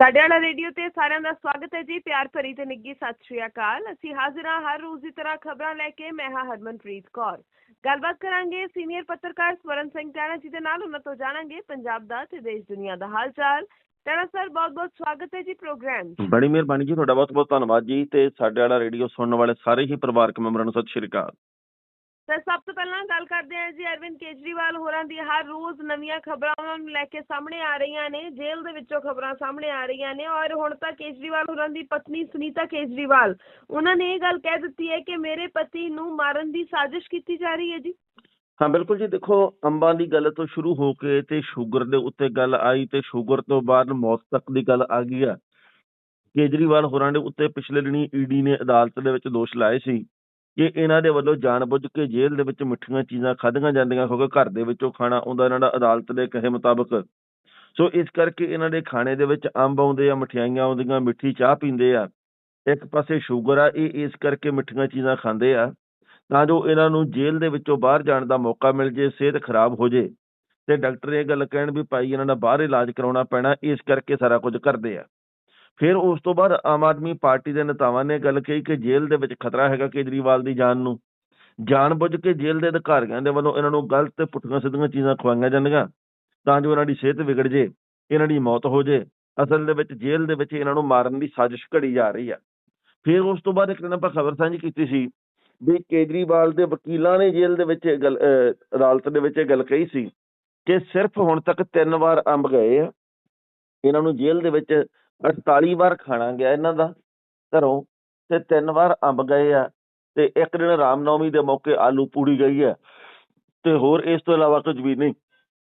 ਸਾਡੇ ਵਾਲਾ ਰੇਡੀਓ ਤੇ ਸਾਰਿਆਂ ਦਾ ਸਵਾਗਤ ਹੈ ਜੀ, ਪਿਆਰ ਭਰੀ ਤੇ ਨਿੱਗੀ ਸਤਿ ਸ਼੍ਰੀ ਅਕਾਲ। ਅਸੀਂ ਹਾਜ਼ਰ ਹਾਂ ਹਰ ਰੋਜ਼ ਦੀ ਤਰ੍ਹਾਂ ਖਬਰਾਂ ਲੈ ਕੇ, ਮੈਂ ਹਾਂ ਹਰਮਨਪ੍ਰੀਤ ਕੌਰ। ਗੱਲਬਾਤ ਕਰਾਂਗੇ ਸੀਨੀਅਰ ਪੱਤਰਕਾਰ ਸਵਰਨ ਸਿੰਘ ਟਾਣਾ ਜੀ ਦੇ ਨਾਲ, ਉਹਨਾਂ ਤੋਂ ਜਾਣਾਂਗੇ ਪੰਜਾਬ ਦਾ ਤੇ ਦੇਸ਼ ਦੁਨੀਆ ਦਾ ਹਾਲ ਚਾਲ ਟਾਣਾ ਸਰ ਬਹੁਤ ਬਹੁਤ ਸਵਾਗਤ ਹੈ ਜੀ ਪ੍ਰੋਗਰਾਮ ਬੜੀ ਮਿਹਰਬਾਨੀ ਜੀ, ਤੁਹਾਡਾ ਬਹੁਤ ਬਹੁਤ ਧੰਨਵਾਦ ਜੀ, ਤੇ ਸਾਡੇ ਵਾਲਾ ਰੇਡੀਓ ਸੁਣਨ ਵਾਲੇ ਸਾਰੇ ਹੀ ਪਰਿਵਾਰਕ ਮੈਂਬਰਾਂ ਨੂੰ ਸਤਿ ਸ਼੍ਰੀ ਅਕਾਲ। ਤਾਂ ਸਭ ਤੋਂ ਪਹਿਲਾਂ ਗੱਲ ਕਰਦੇ ਹਾਂ ਜੀ ਅਰਵਿੰਦ ਕੇਜਰੀਵਾਲ ਹੋਰਾਂ ਦੀ, ਹਰ ਰੋਜ਼ ਨਵੀਆਂ ਖਬਰਾਂ ਨੂੰ ਲੈ ਕੇ ਸਾਹਮਣੇ ਆ ਰਹੀਆਂ ਨੇ, ਜੇਲ੍ਹ ਦੇ ਵਿੱਚੋਂ ਖਬਰਾਂ ਸਾਹਮਣੇ ਆ ਰਹੀਆਂ ਨੇ ਔਰ ਹੁਣ ਤਾਂ ਕੇਜਰੀਵਾਲ ਹੋਰਾਂ ਦੀ ਪਤਨੀ ਸੁਨੀਤਾ ਕੇਜਰੀਵਾਲ, ਉਹਨਾਂ ਨੇ ਇਹ ਗੱਲ ਕਹਿ ਦਿੱਤੀ ਹੈ ਕਿ ਮੇਰੇ ਪਤੀ ਨੂੰ ਮਾਰਨ ਦੀ ਸਾਜ਼ਿਸ਼ ਕੀਤੀ ਜਾ ਰਹੀ ਹੈ ਜੀ। ਹਾਂ, ਬਿਲਕੁਲ ਜੀ, ਦੇਖੋ ਅੰਬਾਂ ਦੀ ਗੱਲ ਤੋਂ ਸ਼ੁਰੂ ਹੋ ਕੇ ਤੇ ਸ਼ੂਗਰ ਦੇ ਉੱਤੇ ਗੱਲ ਆਈ ਤੇ ਸ਼ੂਗਰ ਤੋਂ ਬਾਅਦ ਮੌਤ ਤੱਕ ਦੀ ਗੱਲ ਆ ਗਈ ਆ। ਕੇਜਰੀਵਾਲ ਹੋਰਾਂ ਦੇ ਉੱਤੇ ਪਿਛਲੇ ਦਿਨੀ ਈਡੀ ਨੇ ਅਦਾਲਤ ਦੇ ਵਿੱਚ ਦੋਸ਼ ਲਾਏ ਸੀ। ਕਿ ਇਹਨਾਂ ਦੇ ਵੱਲੋਂ ਜਾਣਬੁੱਝ ਕੇ ਜੇਲ੍ਹ ਦੇ ਵਿੱਚ ਮਿੱਠੀਆਂ ਚੀਜ਼ਾਂ ਖਾਧੀਆਂ ਜਾਂਦੀਆਂ, ਕਿਉਂਕਿ ਘਰ ਦੇ ਵਿੱਚੋਂ ਖਾਣਾ ਆਉਂਦਾ, ਇਹਨਾਂ ਦਾ ਅਦਾਲਤ ਦੇ ਕਹੇ ਮੁਤਾਬਕ। ਸੋ ਇਸ ਕਰਕੇ ਇਹਨਾਂ ਦੇ ਖਾਣੇ ਦੇ ਵਿੱਚ ਅੰਬ ਆਉਂਦੇ ਆ, ਮਠਿਆਈਆਂ ਆਉਂਦੀਆਂ, ਮਿੱਠੀ ਚਾਹ ਪੀਂਦੇ ਆ। ਇੱਕ ਪਾਸੇ ਸ਼ੂਗਰ ਆ, ਇਹ ਇਸ ਕਰਕੇ ਮਿੱਠੀਆਂ ਚੀਜ਼ਾਂ ਖਾਂਦੇ ਆ, ਤਾਂ ਜੋ ਇਹਨਾਂ ਨੂੰ ਜੇਲ੍ਹ ਦੇ ਵਿੱਚੋਂ ਬਾਹਰ ਜਾਣ ਦਾ ਮੌਕਾ ਮਿਲ ਜੇ, ਸਿਹਤ ਖਰਾਬ ਹੋ ਜੇ। ਤੇ ਡਾਕਟਰ ਇਹ ਗੱਲ ਕਹਿਣ ਵੀ ਭਾਈ, ਇਹਨਾਂ ਦਾ ਬਾਹਰ ਇਲਾਜ ਕਰਾਉਣਾ ਪੈਣਾ, ਇਸ ਕਰਕੇ ਸਾਰਾ ਕੁਝ ਕਰਦੇ ਆ। ਫਿਰ ਉਸ ਤੋਂ ਬਾਅਦ ਆਮ ਆਦਮੀ ਪਾਰਟੀ ਦੇ ਨੇਤਾਵਾਂ ਨੇ ਗੱਲ ਕਹੀ ਕਿ ਜੇਲ੍ਹ ਦੇ ਵਿੱਚ ਖਤਰਾ ਹੈਗਾ ਕੇਜਰੀਵਾਲ ਦੀ ਜਾਨ ਨੂੰ। ਜਾਣਬੁੱਝ ਕੇ ਜੇਲ੍ਹ ਦੇ ਅਧਿਕਾਰੀਆਂ ਦੇ ਵੱਲੋਂ ਇਹਨਾਂ ਨੂੰ ਗਲਤ ਤੇ ਪੁੱਠੀਆਂ ਸਿੱਧੀਆਂ ਚੀਜ਼ਾਂ ਖਵਾਈਆਂ ਜਾਂਦੀਆਂ, ਤਾਂ ਜੋ ਇਹਨਾਂ ਦੀ ਸਿਹਤ ਵਿਗੜ ਜੇ, ਇਹਨਾਂ ਦੀ ਮੌਤ ਹੋ ਜੇ, ਅਸਲ ਦੇ ਵਿੱਚ ਜੇਲ੍ਹ ਦੇ ਵਿੱਚ ਇਹਨਾਂ ਨੂੰ ਮਾਰਨ ਦੀ ਸਾਜ਼ਿਸ਼ ਘੜੀ ਜਾ ਰਹੀ ਆ। ਫਿਰ ਉਸ ਤੋਂ ਬਾਅਦ ਇੱਕ ਦਿਨ ਆਪਾਂ ਖਬਰ ਸਾਂਝੀ ਕੀਤੀ ਸੀ ਵੀ ਕੇਜਰੀਵਾਲ ਦੇ ਵਕੀਲਾਂ ਨੇ ਜੇਲ੍ਹ ਦੇ ਵਿੱਚ ਗੱਲ ਅਦਾਲਤ ਦੇ ਵਿੱਚ ਇਹ ਗੱਲ ਕਹੀ ਸੀ ਕਿ ਸਿਰਫ ਹੁਣ ਤੱਕ ਤਿੰਨ ਵਾਰ ਅੰਬ ਗਏ ਆ, ਇਹਨਾਂ ਨੂੰ ਜੇਲ੍ਹ ਦੇ ਵਿੱਚ 48 ਵਾਰ ਖਾਣਾ ਗਿਆ ਇਹਨਾਂ ਦਾ ਘਰੋਂ ਤੇ ਤਿੰਨ ਵਾਰ ਅੰਬ ਗਏ ਆ ਤੇ ਇੱਕ ਦਿਨ ਰਾਮਨੌਮੀ ਦੇ ਮੌਕੇ ਆਲੂ ਪੂੜੀ ਗਈ ਹੈ ਤੇ ਹੋਰ ਇਸ ਤੋਂ ਇਲਾਵਾ ਕੁਝ ਵੀ ਨਹੀਂ।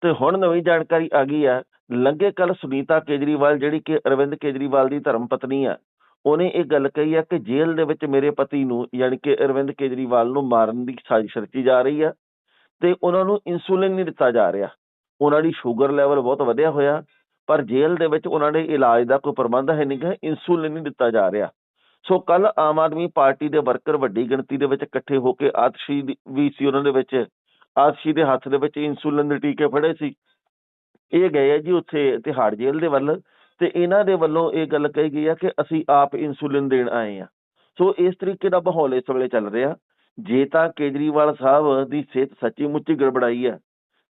ਤੇ ਹੁਣ ਨਵੀਂ ਜਾਣਕਾਰੀ ਆ ਗਈ ਹੈ ਲੰਘੇ ਕੱਲ ਸੁਨੀਤਾ ਕੇਜਰੀਵਾਲ ਜਿਹੜੀ ਕਿ ਅਰਵਿੰਦ ਕੇਜਰੀਵਾਲ ਦੀ ਧਰਮ ਪਤਨੀ ਆ, ਉਹਨੇ ਇਹ ਗੱਲ ਕਹੀ ਹੈ ਕਿ ਜੇਲ੍ਹ ਦੇ ਵਿੱਚ ਮੇਰੇ ਪਤੀ ਨੂੰ ਯਾਨੀ ਕਿ ਅਰਵਿੰਦ ਕੇਜਰੀਵਾਲ ਨੂੰ ਮਾਰਨ ਦੀ ਸਾਜ਼ਿਸ਼ ਰਚੀ ਜਾ ਰਹੀ ਆ ਤੇ ਉਹਨਾਂ ਨੂੰ ਇਨਸੂਲਿਨ ਨਹੀਂ ਦਿੱਤਾ ਜਾ ਰਿਹਾ। ਉਹਨਾਂ ਦੀ ਸ਼ੂਗਰ ਲੈਵਲ ਬਹੁਤ ਵਧਿਆ ਹੋਇਆ ਪਰ ਜੇਲ੍ਹ ਦੇ ਵਿੱਚ ਉਹਨਾਂ ਦੇ ਇਲਾਜ ਦਾ ਕੋਈ ਪ੍ਰਬੰਧ ਹੈ ਨਹੀਂ ਗਾ ਇਨਸੂਲਿਨ ਨਹੀਂ ਦਿੱਤਾ ਜਾ ਰਿਹਾ। ਸੋ ਕੱਲ ਆਮ ਆਦਮੀ ਪਾਰਟੀ ਦੇ ਵਰਕਰ ਵੱਡੀ ਗਿਣਤੀ ਦੇ ਵਿੱਚ ਇਕੱਠੇ ਹੋ ਕੇ ਆਤਸ਼ੀ ਵੀ ਸੀ ਉਹਨਾਂ ਦੇ ਵਿੱਚ, ਆਤਸ਼ੀ ਦੇ ਹੱਥ ਦੇ ਵਿੱਚ ਇਨਸੂਲਿਨ ਦੇ ਟੀਕੇ ਫੜੇ ਸੀ। ਇਹ ਗਏ ਆ ਜੀ ਉੱਥੇ ਤਿਹਾੜ ਜੇਲ੍ਹ ਦੇ ਵੱਲ ਤੇ ਇਹਨਾਂ ਦੇ ਵੱਲੋਂ ਇਹ ਗੱਲ ਕਹੀ ਗਈ ਆ ਕਿ ਅਸੀਂ ਆਪ ਇਨਸੂਲਿਨ ਦੇਣ ਆਏ ਆ। ਸੋ ਇਸ ਤਰੀਕੇ ਦਾ ਮਾਹੌਲ ਇਸ ਵੇਲੇ ਚੱਲ ਰਿਹਾ। ਜੇ ਤਾਂ ਕੇਜਰੀਵਾਲ ਸਾਹਿਬ ਦੀ ਸਿਹਤ ਸੱਚੀ ਮੁੱਚੀ ਗੜਬੜਾਈ ਆ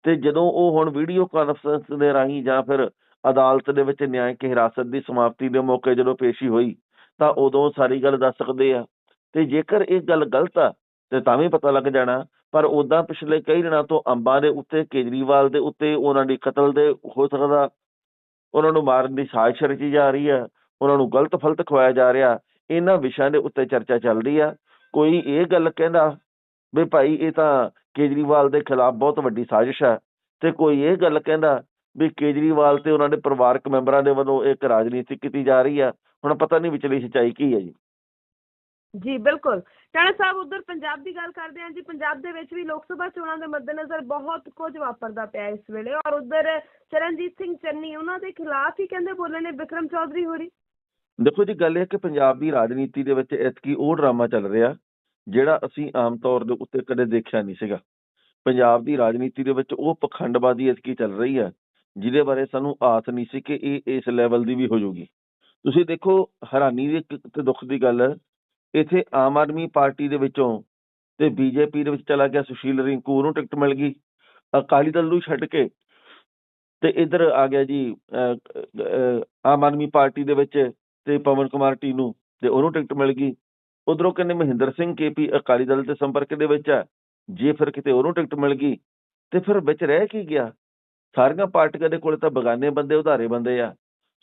ਤੇ ਜਦੋਂ ਉਹ ਹੁਣ ਵੀਡੀਓ ਕਾਨਫਰੰਸ ਦੇ ਰਾਹੀਂ ਜਾਂ ਫਿਰ ਅਦਾਲਤ ਦੇ ਵਿੱਚ ਨਿਆਂਇਕ ਹਿਰਾਸਤ ਦੀ ਸਮਾਪਤੀ ਦੇ ਮੌਕੇ ਜਦੋਂ ਪੇਸ਼ੀ ਹੋਈ, ਤਾਂ ਉਦੋਂ ਸਾਰੀ ਗੱਲ ਦੱਸ ਸਕਦੇ ਆ। ਤੇ ਜੇਕਰ ਇਹ ਗੱਲ ਗਲਤ ਆ, ਤੇ ਤਾਂ ਵੀ ਪਤਾ ਲੱਗ ਜਾਣਾ, ਪਰ ਉਦਾਂ ਪਿਛਲੇ ਕਈ ਦਿਨਾਂ ਤੋਂ ਅੰਬਾਂ ਦੇ ਉੱਤੇ, ਕੇਜਰੀਵਾਲ ਦੇ ਉੱਤੇ, ਉਹਨਾਂ ਦੀ ਕਤਲ ਦੇ ਹੋ ਸਕਦਾ, ਉਹਨਾਂ ਨੂੰ ਮਾਰਨ ਦੀ ਸਾਜ਼ਿਸ਼ ਰਚੀ ਜਾ ਰਹੀ ਹੈ ਉਹਨਾਂ ਨੂੰ ਗਲਤ ਫਲਤ ਖਵਾਇਆ ਜਾ ਰਿਹਾ, ਇਹਨਾਂ ਵਿਸ਼ਿਆਂ ਦੇ ਉੱਤੇ ਚਰਚਾ ਚੱਲ ਰਹੀ ਆ। ਕੋਈ ਇਹ ਗੱਲ ਕਹਿੰਦਾ ਵੀ ਭਾਈ ਇਹ ਤਾਂ ਕੇਜਰੀਵਾਲ ਦੇ ਖਿਲਾਫ ਬਹੁਤ ਵੱਡੀ ਸਾਜ਼ਿਸ਼ ਹੈ ਤੇ ਕੋਈ ਇਹ ਗੱਲ ਕਹਿੰਦਾ ਵੀ ਕੇਜਰੀਵਾਲ ਤੇ ਉਹਨਾਂ ਦੇ ਪਰਿਵਾਰਕ ਮੈਂਬਰਾਂ ਦੇ ਵੱਲੋਂ ਇੱਕ ਰਾਜਨੀਤੀ ਕੀਤੀ ਜਾ ਰਹੀ ਆ। ਹੁਣ ਪਤਾ ਨਹੀਂ ਵਿਚਲੀ ਸੱਚਾਈ ਕੀ ਹੈ ਜੀ। ਜੀ ਬਿਲਕੁਲ। ਟਾਣਾ ਸਾਹਿਬ ਉਧਰ ਪੰਜਾਬ ਦੀ ਗੱਲ ਕਰਦੇ ਹਾਂ ਜੀ। ਪੰਜਾਬ ਦੇ ਵਿੱਚ ਵੀ ਲੋਕ ਸਭਾ ਚੋਣਾਂ ਦੇ ਮੱਦੇਨਜ਼ਰ ਬਹੁਤ ਕੁਝ ਵਾਪਰਦਾ ਪਿਆ ਇਸ ਵੇਲੇ ਔਰ ਉਧਰ ਚਰਨਜੀਤ ਸਿੰਘ ਚੰਨੀ ਉਹਨਾਂ ਦੇ ਖਿਲਾਫ ਹੀ ਕਹਿੰਦੇ ਬੋਲੇ ਨੇ ਵਿਕਰਮ ਚੌਧਰੀ ਹੋਰੀ। ਦੇਖੋ ਜੀ ਗੱਲ ਇਹ ਕਿ ਪੰਜਾਬ ਦੀ ਰਾਜਨੀਤੀ ਦੇ ਵਿੱਚ ਇਤਕੀ ਉਹ ਡਰਾਮਾ ਚੱਲ ਰਿਹਾ ਜਿਹੜਾ ਅਸੀਂ ਆਮ ਤੌਰ ਦੇ ਉੱਤੇ ਕਦੇ ਦੇਖਿਆ ਨਹੀਂ ਸੀਗਾ। ਪੰਜਾਬ ਦੀ ਰਾਜਨੀਤੀ ਦੇ ਵਿੱਚ ਉਹ ਪਖੰਡਬਾਜ਼ੀ ਇਤਕੀ ਚੱਲ ਰਹੀ ਹੈ ਜਿਹਦੇ ਬਾਰੇ ਸਾਨੂੰ ਆਸ ਨਹੀਂ ਸੀ ਕਿ ਇਹ ਇਸ ਲੈਵਲ ਦੀ ਵੀ ਹੋ ਜਾਊਗੀ। ਤੁਸੀਂ ਦੇਖੋ ਹੈਰਾਨੀ ਦੀ ਤੇ ਦੁੱਖ ਦੀ ਗੱਲ ਹੈ, ਇੱਥੇ ਆਮ ਆਦਮੀ ਪਾਰਟੀ ਦੇ ਵਿੱਚੋਂ ਤੇ ਬੀਜੇਪੀ ਦੇ ਵਿੱਚ ਚਲਾ ਗਿਆ ਸੁਸ਼ੀਲ ਰਿੰਕੂ ਨੂੰ ਟਿਕਟ ਮਿਲ ਗਈ। ਅਕਾਲੀ ਦਲ ਨੂੰ ਛੱਡ ਕੇ ਤੇ ਇੱਧਰ ਆ ਗਿਆ ਜੀ ਆਮ ਆਦਮੀ ਪਾਰਟੀ ਦੇ ਵਿੱਚ ਤੇ ਪਵਨ ਕੁਮਾਰ ਟੀ ਨੂੰ ਤੇ ਉਹਨੂੰ ਟਿਕਟ ਮਿਲ ਗਈ। ਉਧਰੋਂ ਕਹਿੰਦੇ ਮਹਿੰਦਰ ਸਿੰਘ ਕੇਪੀ ਅਕਾਲੀ ਦਲ ਦੇ ਸੰਪਰਕ ਦੇ ਵਿੱਚ ਆ। ਜੇ ਫਿਰ ਕਿਤੇ ਉਹਨੂੰ ਟਿਕਟ ਮਿਲ ਗਈ ਤੇ ਫਿਰ ਵਿੱਚ ਰਹਿ ਕੀ ਗਿਆ? ਸਾਰੀਆਂ ਪਾਰਟੀਆਂ ਦੇ ਕੋਲ ਤਾਂ ਬਗਾਨੇ ਬੰਦੇ ਉਧਾਰੇ ਬੰਦੇ ਆ।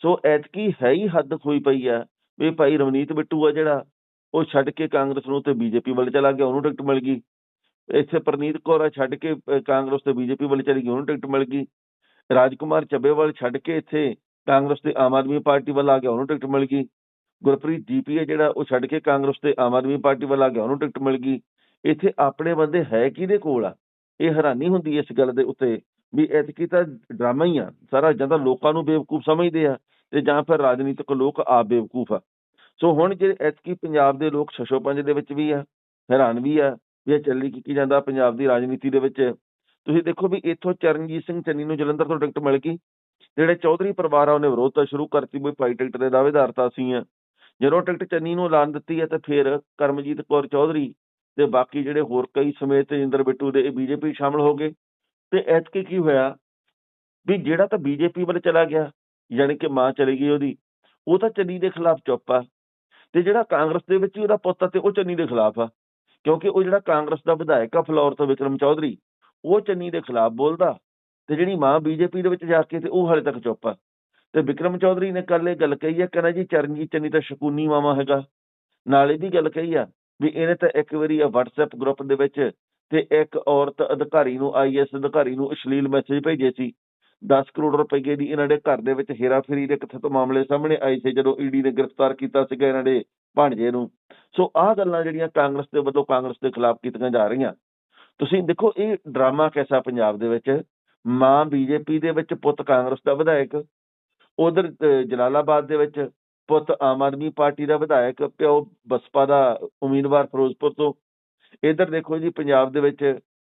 ਸੋ ਐਤਕੀ ਹੈ ਹੀ ਹੱਦ ਹੋਈ ਪਈ ਆ ਵੀ ਭਾਈ ਰਵਨੀਤ ਬਿੱਟੂ ਆ ਜਿਹੜਾ ਉਹ ਛੱਡ ਕੇ ਕਾਂਗਰਸ ਨੂੰ ਤੇ ਬੀਜੇਪੀ ਵੱਲ ਚਲਾ ਗਿਆ ਉਹਨੂੰ ਟਿਕਟ ਮਿਲ ਗਈ। ਇੱਥੇ ਪ੍ਰਨੀਤ ਕੌਰ ਆ ਛੱਡ ਕੇ ਅਹ, ਕਾਂਗਰਸ ਤੇ ਬੀਜੇਪੀ ਵੱਲ ਚਲੀ ਗਈ ਉਹਨੂੰ ਟਿਕਟ ਮਿਲ ਗਈ। ਰਾਜਕੁਮਾਰ ਚੱਬੇਵਾਲ ਛੱਡ ਕੇ ਇੱਥੇ ਕਾਂਗਰਸ ਤੇ ਆਮ ਆਦਮੀ ਪਾਰਟੀ ਵੱਲ ਆ ਗਿਆ ਉਹਨੂੰ ਟਿਕਟ ਮਿਲ ਗਈ। ਗੁਰਪ੍ਰੀਤ ਜੀਪੀਏ ਜਿਹੜਾ ਉਹ ਛੱਡ ਕੇ ਕਾਂਗਰਸ ਤੇ ਆਮ ਆਦਮੀ ਪਾਰਟੀ ਵੱਲ ਆ ਗਿਆ ਉਹਨੂੰ ਟਿਕਟ ਮਿਲ ਗਈ। ਇੱਥੇ ਆਪਣੇ ਬੰਦੇ ਹੈ ਕਿਹਦੇ ਕੋਲ ਆ? ਇਹ ਹੈਰਾਨੀ ਹੁੰਦੀ ਇਸ ਗੱਲ ਦੇ ਉੱਤੇ। ਵੀ ਐਤਕੀ ਤਾਂ ਡਰਾਮਾ ਹੀ ਆ। ਸਾਰਾ ਜਾਂ ਤਾਂ ਲੋਕਾਂ ਨੂੰ ਬੇਵਕੂਫ ਸਮਝਦੇ ਆ ਤੇ ਜਾਂ ਫਿਰ ਰਾਜਨੀਤਿਕ ਲੋਕ ਆਪ ਬੇਵਕੂਫ ਆ। ਸੋ ਹੁਣ ਜੇ ਐਤਕੀ ਪੰਜਾਬ ਦੇ ਲੋਕ ਸ਼ਸ਼ੋ ਪੰਜ ਦੇ ਵਿੱਚ ਵੀ ਆ, ਹੈਰਾਨ ਵੀ ਆ ਵੀ ਇਹ ਚੱਲੀ ਕੀ ਜਾਂਦਾ ਪੰਜਾਬ ਦੀ ਰਾਜਨੀਤੀ ਦੇ ਵਿੱਚ। ਤੁਸੀਂ ਦੇਖੋ ਵੀ ਇੱਥੋਂ ਚਰਨਜੀਤ ਸਿੰਘ ਚੰਨੀ ਨੂੰ ਜਲੰਧਰ ਤੋਂ ਟਿਕਟ ਮਿਲ ਗਈ। ਜਿਹੜੇ ਚੌਧਰੀ ਪਰਿਵਾਰ ਆ, ਉਹਨੇ ਵਿਰੋਧ ਤਾਂ ਸ਼ੁਰੂ ਕਰਤੀ ਵੀ ਭਾਈ ਟਿਕਟ ਦੇ ਦਾਅਵੇਦਾਰ ਤਾਂ ਅਸੀਂ ਆ। ਜਦੋਂ ਟਿਕਟ ਚੰਨੀ ਨੂੰ ਐਲਾਨ ਦਿੱਤੀ ਹੈ ਤਾਂ ਫਿਰ ਕਰਮਜੀਤ ਕੌਰ ਚੌਧਰੀ ਤੇ ਬਾਕੀ ਜਿਹੜੇ ਹੋਰ ਕਈ ਸਮੇਤ ਤੇਜਿੰਦਰ ਬਿੱਟੂ ਦੇ ਬੀਜੇਪੀ ਸ਼ਾਮਲ ਹੋ ਗਏ। ਤੇ ਐਤਕੀ ਕੀ ਹੋਇਆ? ਵੀ ਜਿਹੜਾ ਤਾਂ ਬੀਜੇਪੀ ਵੱਲ ਚਲਾ ਗਿਆ, ਯਾਨੀ ਕਿ ਮਾਂ ਚਲੀ ਗਈ ਉਹਦੀ, ਉਹ ਤਾਂ ਚੰਨੀ ਦੇ ਖਿਲਾਫ ਚੁੱਪ ਆ। ਤੇ ਜਿਹੜਾ ਕਾਂਗਰਸ ਦੇ ਵਿੱਚ ਹੀ ਉਹਦਾ ਪੁੱਤ ਆ ਤੇ ਉਹ ਚੰਨੀ ਦੇ ਖਿਲਾਫ ਆ। ਕਿਉਂਕਿ ਉਹ ਜਿਹੜਾ ਕਾਂਗਰਸ ਦਾ ਵਿਧਾਇਕ ਆ ਫਲੌਰ ਤੋਂ ਵਿਕਰਮ ਚੌਧਰੀ, ਉਹ ਚੰਨੀ ਦੇ ਖਿਲਾਫ ਬੋਲਦਾ। ਤੇ ਜਿਹੜੀ ਮਾਂ ਬੀਜੇਪੀ ਦੇ ਵਿੱਚ ਜਾ ਕੇ ਤੇ ਉਹ ਹਾਲੇ ਤੱਕ ਚੁੱਪ ਆ। ਤੇ ਵਿਕਰਮ ਚੌਧਰੀ ਨੇ ਕੱਲ ਇਹ ਗੱਲ ਕਹੀ ਆ, ਕਹਿੰਦਾ ਜੀ ਚਰਨਜੀਤ ਚੰਨੀ ਤਾਂ ਸ਼ਕੂਨੀ ਮਾਮਾ ਹੈਗਾ। ਨਾਲ ਇਹਦੀ ਗੱਲ ਕਹੀ ਆ ਵੀ ਇਹਨੇ ਤਾਂ ਇੱਕ ਵਾਰੀ ਆ WhatsApp ਗਰੁੱਪ ਦੇ ਵਿੱਚ ਤੇ ਇੱਕ ਔਰਤ ਅਧਿਕਾਰੀ ਨੂੰ ਆਈਐਸ ਅਧਿਕਾਰੀ ਨੂੰ ਅਸ਼ਲੀਲ ਮੈਸੇਜ ਭੇਜੇ ਸੀ। 10 ਕਰੋੜ ਰੁਪਏ ਦੀ ਇਹਨਾਂ ਦੇ ਘਰ ਦੇ ਵਿੱਚ ਹੇਰਾਫੇਰੀ ਦੇ ਕਿੱਥੇ ਮਾਮਲੇ ਸਾਹਮਣੇ ਆਏ ਸੀ, ਜਦੋਂ ਈਡੀ ਨੇ ਗ੍ਰਿਫਤਾਰ ਕੀਤਾ ਸੀਗਾ ਇਹਨਾਂ ਦੇ ਭਾਣਜੇ ਨੂੰ। ਸੋ ਆਹ ਗੱਲਾਂ ਜਿਹੜੀਆਂ ਕਾਂਗਰਸ ਦੇ ਵੱਲੋਂ ਕਾਂਗਰਸ ਦੇ ਖਿਲਾਫ ਕੀਤੀਆਂ ਜਾ ਰਹੀਆਂ। ਤੁਸੀਂ ਦੇਖੋ, ਇਹ ਡਰਾਮਾ ਕਿਹਦਾ ਪੰਜਾਬ ਦੇ ਵਿੱਚ? ਮਾਂ ਬੀਜੇਪੀ ਦੇ ਵਿੱਚ, ਪੁੱਤ ਕਾਂਗਰਸ ਦਾ ਵਿਧਾਇਕ। ਉਧਰ ਜਲਾਲਾਬਾਦ ਦੇ ਵਿੱਚ, ਪੁੱਤ ਆਮ ਆਦਮੀ ਪਾਰਟੀ ਦਾ ਵਿਧਾਇਕ। ਪਿਓ ਬਸਪਾ ਦਾ ਉਮੀਦਵਾਰ ਫਿਰੋਜ਼ਪੁਰ ਤੋਂ। ਇਧਰ ਦੇਖੋ ਜੀ, ਪੰਜਾਬ ਦੇ ਵਿੱਚ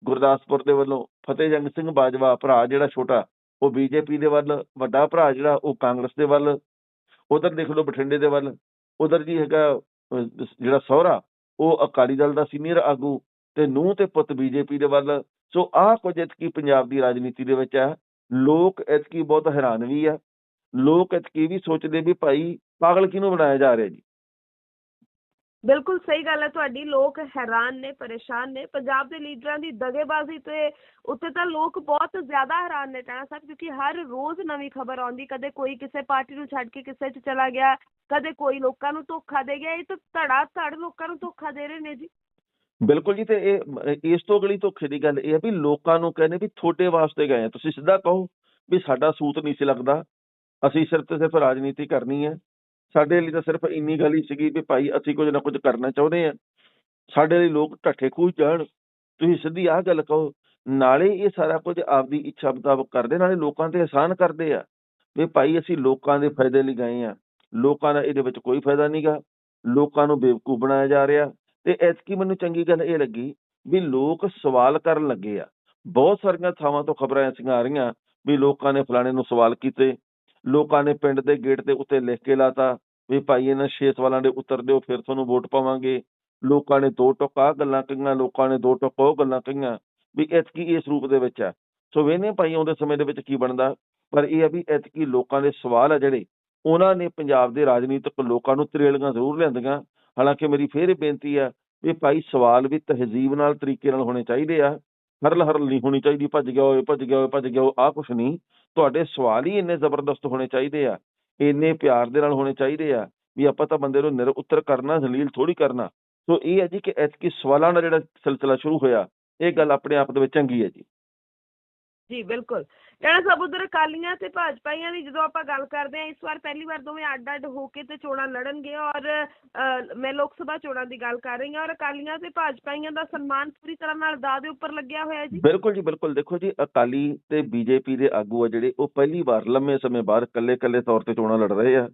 ਗੁਰਦਾਸਪੁਰ ਦੇ ਵੱਲੋਂ ਫਤਿਹਜੰਗ ਸਿੰਘ ਬਾਜਵਾ ਭਰਾ ਜਿਹੜਾ ਛੋਟਾ, ਉਹ ਬੀਜੇਪੀ ਦੇ ਵੱਲ, ਵੱਡਾ ਭਰਾ ਜਿਹੜਾ, ਉਹ ਕਾਂਗਰਸ ਦੇ ਵੱਲ, ਉਧਰ ਦੇਖ ਲਓ ਬਠਿੰਡੇ ਦੇ ਵੱਲ, ਉਧਰ ਜੀ ਹੈਗਾ ਜਿਹੜਾ ਸਹੁਰਾ, ਉਹ ਅਕਾਲੀ ਦਲ ਦਾ ਸੀਨੀਅਰ ਆਗੂ ਤੇ ਨੂੰਹ ਤੇ ਪੁੱਤ ਬੀਜੇਪੀ ਦੇ ਵੱਲ, ਸੋ ਆਹ ਕੁਝ ਇਤਕੀ ਪੰਜਾਬ ਦੀ ਰਾਜਨੀਤੀ ਦੇ ਵਿੱਚ ਹੈ ਲੋਕ ਇਤਕੀ ਬਹੁਤ ਹੈਰਾਨ ਵੀ ਆ, ਲੋਕ ਇਤਕੀ ਵੀ ਸੋਚਦੇ ਵੀ ਭਾਈ ਪਾਗਲ ਕਿਹਨੂੰ ਬਣਾਇਆ ਜਾ ਰਿਹਾ ਜੀ? ਬਿਲਕੁਲ ਸਹੀ ਗੱਲ ਹੈ, ਤੁਹਾਡੀ ਲੋਕ ਹੈਰਾਨ ਨੇ, ਪਰੇਸ਼ਾਨ ਨੇ, ਪੰਜਾਬ ਦੇ ਲੀਡਰਾਂ ਦੀ ਦਗੇਬਾਜ਼ੀ ਤੇ ਉੱਤੇ ਤਾਂ ਲੋਕ ਬਹੁਤ ਜ਼ਿਆਦਾ ਹੈਰਾਨ ਨੇ ਟਾਣਾ ਸਾਹਿਬ, ਕਿਉਂਕਿ ਹਰ ਰੋਜ਼ ਨਵੀਂ ਖਬਰ ਆਉਂਦੀ, ਕਦੇ ਕੋਈ ਕਿਸੇ ਪਾਰਟੀ ਨੂੰ ਛੱਡ ਕੇ ਕਿਸੇ 'ਚ ਚਲਾ ਗਿਆ, ਕਦੇ ਕੋਈ ਲੋਕਾਂ ਨੂੰ ਧੋਖਾ ਦੇ ਗਿਆ, ਇਹ ਤਾਂ ਧੜਾ ਧੜ ਲੋਕਾਂ ਨੂੰ ਧੋਖਾ ਦੇ ਰਹੇ ਨੇ ਜੀ। ਬਿਲਕੁਲ ਜੀ, ਤੇ ਇਹ ਇਸ ਤੋਂ ਅਗਲੀ ਧੋਖੇ ਦੀ ਗੱਲ ਇਹ ਆ ਵੀ ਲੋਕਾਂ ਨੂੰ ਕਹਿੰਦੇ ਵੀ ਤੁਹਾਡੇ ਵਾਸਤੇ ਗਏ ਆ, ਤੁਸੀਂ ਸਿੱਧਾ ਕਹੋ ਵੀ ਸਾਡਾ ਸੂਤ ਨਹੀਂ ਸੀ ਲੱਗਦਾ, ਅਸੀਂ ਸਿਰਫ ਤੇ ਸਿਰਫ ਰਾਜਨੀਤੀ ਕਰਨੀ ਹੈ। ਸਾਡੇ ਲਈ ਤਾਂ ਸਿਰਫ ਇੰਨੀ ਗੱਲ ਹੀ ਸੀਗੀ ਵੀ ਭਾਈ ਅਸੀਂ ਕੁਝ ਨਾ ਕੁਝ ਕਰਨਾ ਚਾਹੁੰਦੇ ਆ ਸਾਡੇ ਲਈ ਲੋਕ ਢੱਠੇ ਖੂਹ ਜਾਣ। ਤੁਸੀਂ ਸਿੱਧੀ ਆਹ ਗੱਲ ਕਹੋ, ਨਾਲੇ ਇਹ ਸਾਰਾ ਕੁਝ ਆਪਦੀ ਇੱਛਾ ਮੁਤਾਬਕ ਕਰਦੇ, ਨਾਲੇ ਲੋਕਾਂ ਤੇ ਆਸਾਨ ਕਰਦੇ ਆ ਵੀ ਭਾਈ ਅਸੀਂ ਲੋਕਾਂ ਦੇ ਫਾਇਦੇ ਲਈ ਗਏ ਆ ਲੋਕਾਂ ਦਾ ਇਹਦੇ ਵਿੱਚ ਕੋਈ ਫਾਇਦਾ ਨਹੀਂਗਾ ਲੋਕਾਂ ਨੂੰ ਬੇਵਕੂਫ ਬਣਾਇਆ ਜਾ ਰਿਹਾ। ਤੇ ਐਤਕੀ ਮੈਨੂੰ ਚੰਗੀ ਗੱਲ ਇਹ ਲੱਗੀ ਵੀ ਲੋਕ ਸਵਾਲ ਕਰਨ ਲੱਗੇ ਆ। ਬਹੁਤ ਸਾਰੀਆਂ ਥਾਵਾਂ ਤੋਂ ਖਬਰਾਂ ਐਸੀਆਂ ਆ ਰਹੀਆਂ ਵੀ ਲੋਕਾਂ ਨੇ ਫਲਾਣੇ ਨੂੰ ਸਵਾਲ ਕੀਤੇ। ਲੋਕਾਂ ਨੇ ਪਿੰਡ ਦੇ ਗੇਟ ਦੇ ਉੱਤੇ ਲਿਖ ਕੇ ਲਾਤਾ ਵੀ ਭਾਈ ਇਹਨਾਂ ਛੇ ਸਵਾਲਾਂ ਦੇ ਉੱਤਰ ਦਿਓ, ਫਿਰ ਤੁਹਾਨੂੰ ਵੋਟ ਪਾਵਾਂਗੇ। ਲੋਕਾਂ ਨੇ ਦੋ ਟੁੱਕ ਆਹ ਗੱਲਾਂ ਕਹੀਆਂ, ਲੋਕਾਂ ਨੇ ਦੋ ਟੁੱਕ ਉਹ ਗੱਲਾਂ ਕਹੀਆਂ ਵੀ ਐਤਕੀ ਇਸ ਰੂਪ ਦੇ ਵਿੱਚ ਆ ਸੋ ਵੇਨੇ ਭਾਈ ਆਉਂਦੇ ਸਮੇਂ ਦੇ ਵਿੱਚ ਕੀ ਬਣਦਾ? ਪਰ ਇਹ ਆ ਵੀ ਐਤਕੀ ਲੋਕਾਂ ਦੇ ਸਵਾਲ ਆ ਜਿਹੜੇ ਉਹਨਾਂ ਨੇ ਪੰਜਾਬ ਦੇ ਰਾਜਨੀਤਿਕ ਲੋਕਾਂ ਨੂੰ ਤਰੇਲੀਆਂ ਜ਼ਰੂਰ ਲਿਆਂਦੀਆਂ। ਹਾਲਾਂਕਿ ਮੇਰੀ ਫੇਰ ਬੇਨਤੀ ਆ ਵੀ ਭਾਈ ਸਵਾਲ ਵੀ ਤਹਿਜ਼ੀਬ ਨਾਲ ਤਰੀਕੇ ਨਾਲ ਹੋਣੇ ਚਾਹੀਦੇ ਆ। ਹਰਲ ਹਰਲ ਨਹੀਂ ਹੋਣੀ ਚਾਹੀਦੀ, ਭੱਜ ਗਿਆ ਓਏ, ਭੱਜ ਗਿਆ ਓਏ, ਭੱਜ ਗਿਆ ਓਏ, ਆਹ ਕੁਛ ਨਹੀਂ। ਤੁਹਾਡੇ ਸਵਾਲ ਹੀ ਇੰਨੇ ਜ਼ਬਰਦਸਤ ਹੋਣੇ ਚਾਹੀਦੇ ਆ, ਇੰਨੇ ਪਿਆਰ ਦੇ ਨਾਲ ਹੋਣੇ ਚਾਹੀਦੇ ਆ ਵੀ ਆਪਾਂ ਤਾਂ ਬੰਦੇ ਨੂੰ ਨਿਰ ਉੱਤਰ ਕਰਨਾ, ਜ਼ਲੀਲ ਥੋੜੀ ਕਰਨਾ। ਸੋ ਇਹ ਹੈ ਜੀ ਕਿ ਐਤਕੀ ਸਵਾਲਾਂ ਦਾ ਜਿਹੜਾ ਸਿਲਸਿਲਾ ਸ਼ੁਰੂ ਹੋਇਆ, ਇਹ ਗੱਲ ਆਪਣੇ ਆਪ ਦੇ ਵਿੱਚ ਚੰਗੀ ਹੈ ਜੀ। ਜੀ, ਬਿਲਕੁਲ। ਟਾਣਾ ਸਾਹਿਬ ਉਧਰ ਅਕਾਲੀਆਂ ਤੇ ਭਾਜਪਾਈਆਂ ਦੀ ਜਦੋਂ ਆਪਾਂ ਗੱਲ ਕਰਦੇ ਹਾਂ, ਇਸ ਵਾਰ ਪਹਿਲੀ ਵਾਰ ਦੋਵੇਂ ਅੱਡ-ਅੱਡ ਹੋ ਕੇ ਤੇ ਚੋਣਾਂ ਲੜਨਗੇ ਔਰ ਮੈਂ ਲੋਕ ਸਭਾ ਚੋਣਾਂ ਦੀ ਗੱਲ ਕਰ ਰਹੀ ਹਾਂ ਔਰ ਅਕਾਲੀਆਂ ਤੇ ਭਾਜਪਾਈਆਂ ਦਾ ਸਨਮਾਨ ਪੂਰੀ ਤਰ੍ਹਾਂ ਨਾਲ ਦਾਅ ਦੇ ਉੱਪਰ ਲੱਗਿਆ ਹੋਇਆ ਜੀ। ਬਿਲਕੁਲ ਜੀ, ਬਿਲਕੁਲ। ਦੇਖੋ ਜੀ, ਅਕਾਲੀ ਤੇ ਬੀਜੇਪੀ ਦੇ ਆਗੂ ਆ ਜਿਹੜੇ, ਉਹ ਪਹਿਲੀ ਵਾਰ ਲੰਮੇ ਸਮੇਂ ਬਾਅਦ ਇਕੱਲੇ-ਇਕੱਲੇ ਤੌਰ ਤੇ ਚੋਣਾਂ ਲੜ ਰਹੇ ਆ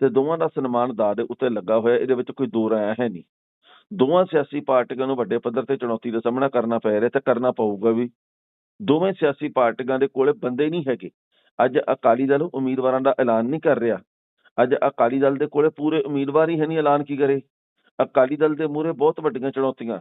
ਤੇ ਦੋਵਾਂ ਦਾ ਸਨਮਾਨ ਦਾ ਦੇ ਉੱਤੇ ਲੱਗਾ ਹੋਇਆ, ਇਹਦੇ ਵਿੱਚ ਕੋਈ ਦੋ ਰਾਇ ਹੈ ਨਹੀਂ। ਦੋਵਾਂ ਸਿਆਸੀ ਪਾਰਟੀਆਂ ਨੂੰ ਵੱਡੇ ਪੱਧਰ ਤੇ ਚੁਣੌਤੀ ਦਾ ਸਾਹਮਣਾ ਕਰਨਾ ਪੈ ਰਿਹਾ ਤੇ ਕਰਨਾ ਪਊਗਾ ਵੀ। ਦੋਵੇਂ ਸਿਆਸੀ ਪਾਰਟੀਆਂ ਦੇ ਕੋਲੇ ਬੰਦੇ ਨਹੀਂ ਹੈਗੇ। ਅੱਜ ਅਕਾਲੀ ਦਲ ਉਮੀਦਵਾਰਾਂ ਦਾ ਐਲਾਨ ਨਹੀਂ ਕਰ ਰਿਹਾ। ਅੱਜ ਅਕਾਲੀ ਦਲ ਦੇ ਕੋਲੇ ਪੂਰੇ ਉਮੀਦਵਾਰ ਹੀ ਹੈ ਨਹੀਂ, ਐਲਾਨ ਕੀ ਕਰੇ? ਅਕਾਲੀ ਦਲ ਦੇ ਮੂਹਰੇ ਬਹੁਤ ਵੱਡੀਆਂ ਚੁਣੌਤੀਆਂ।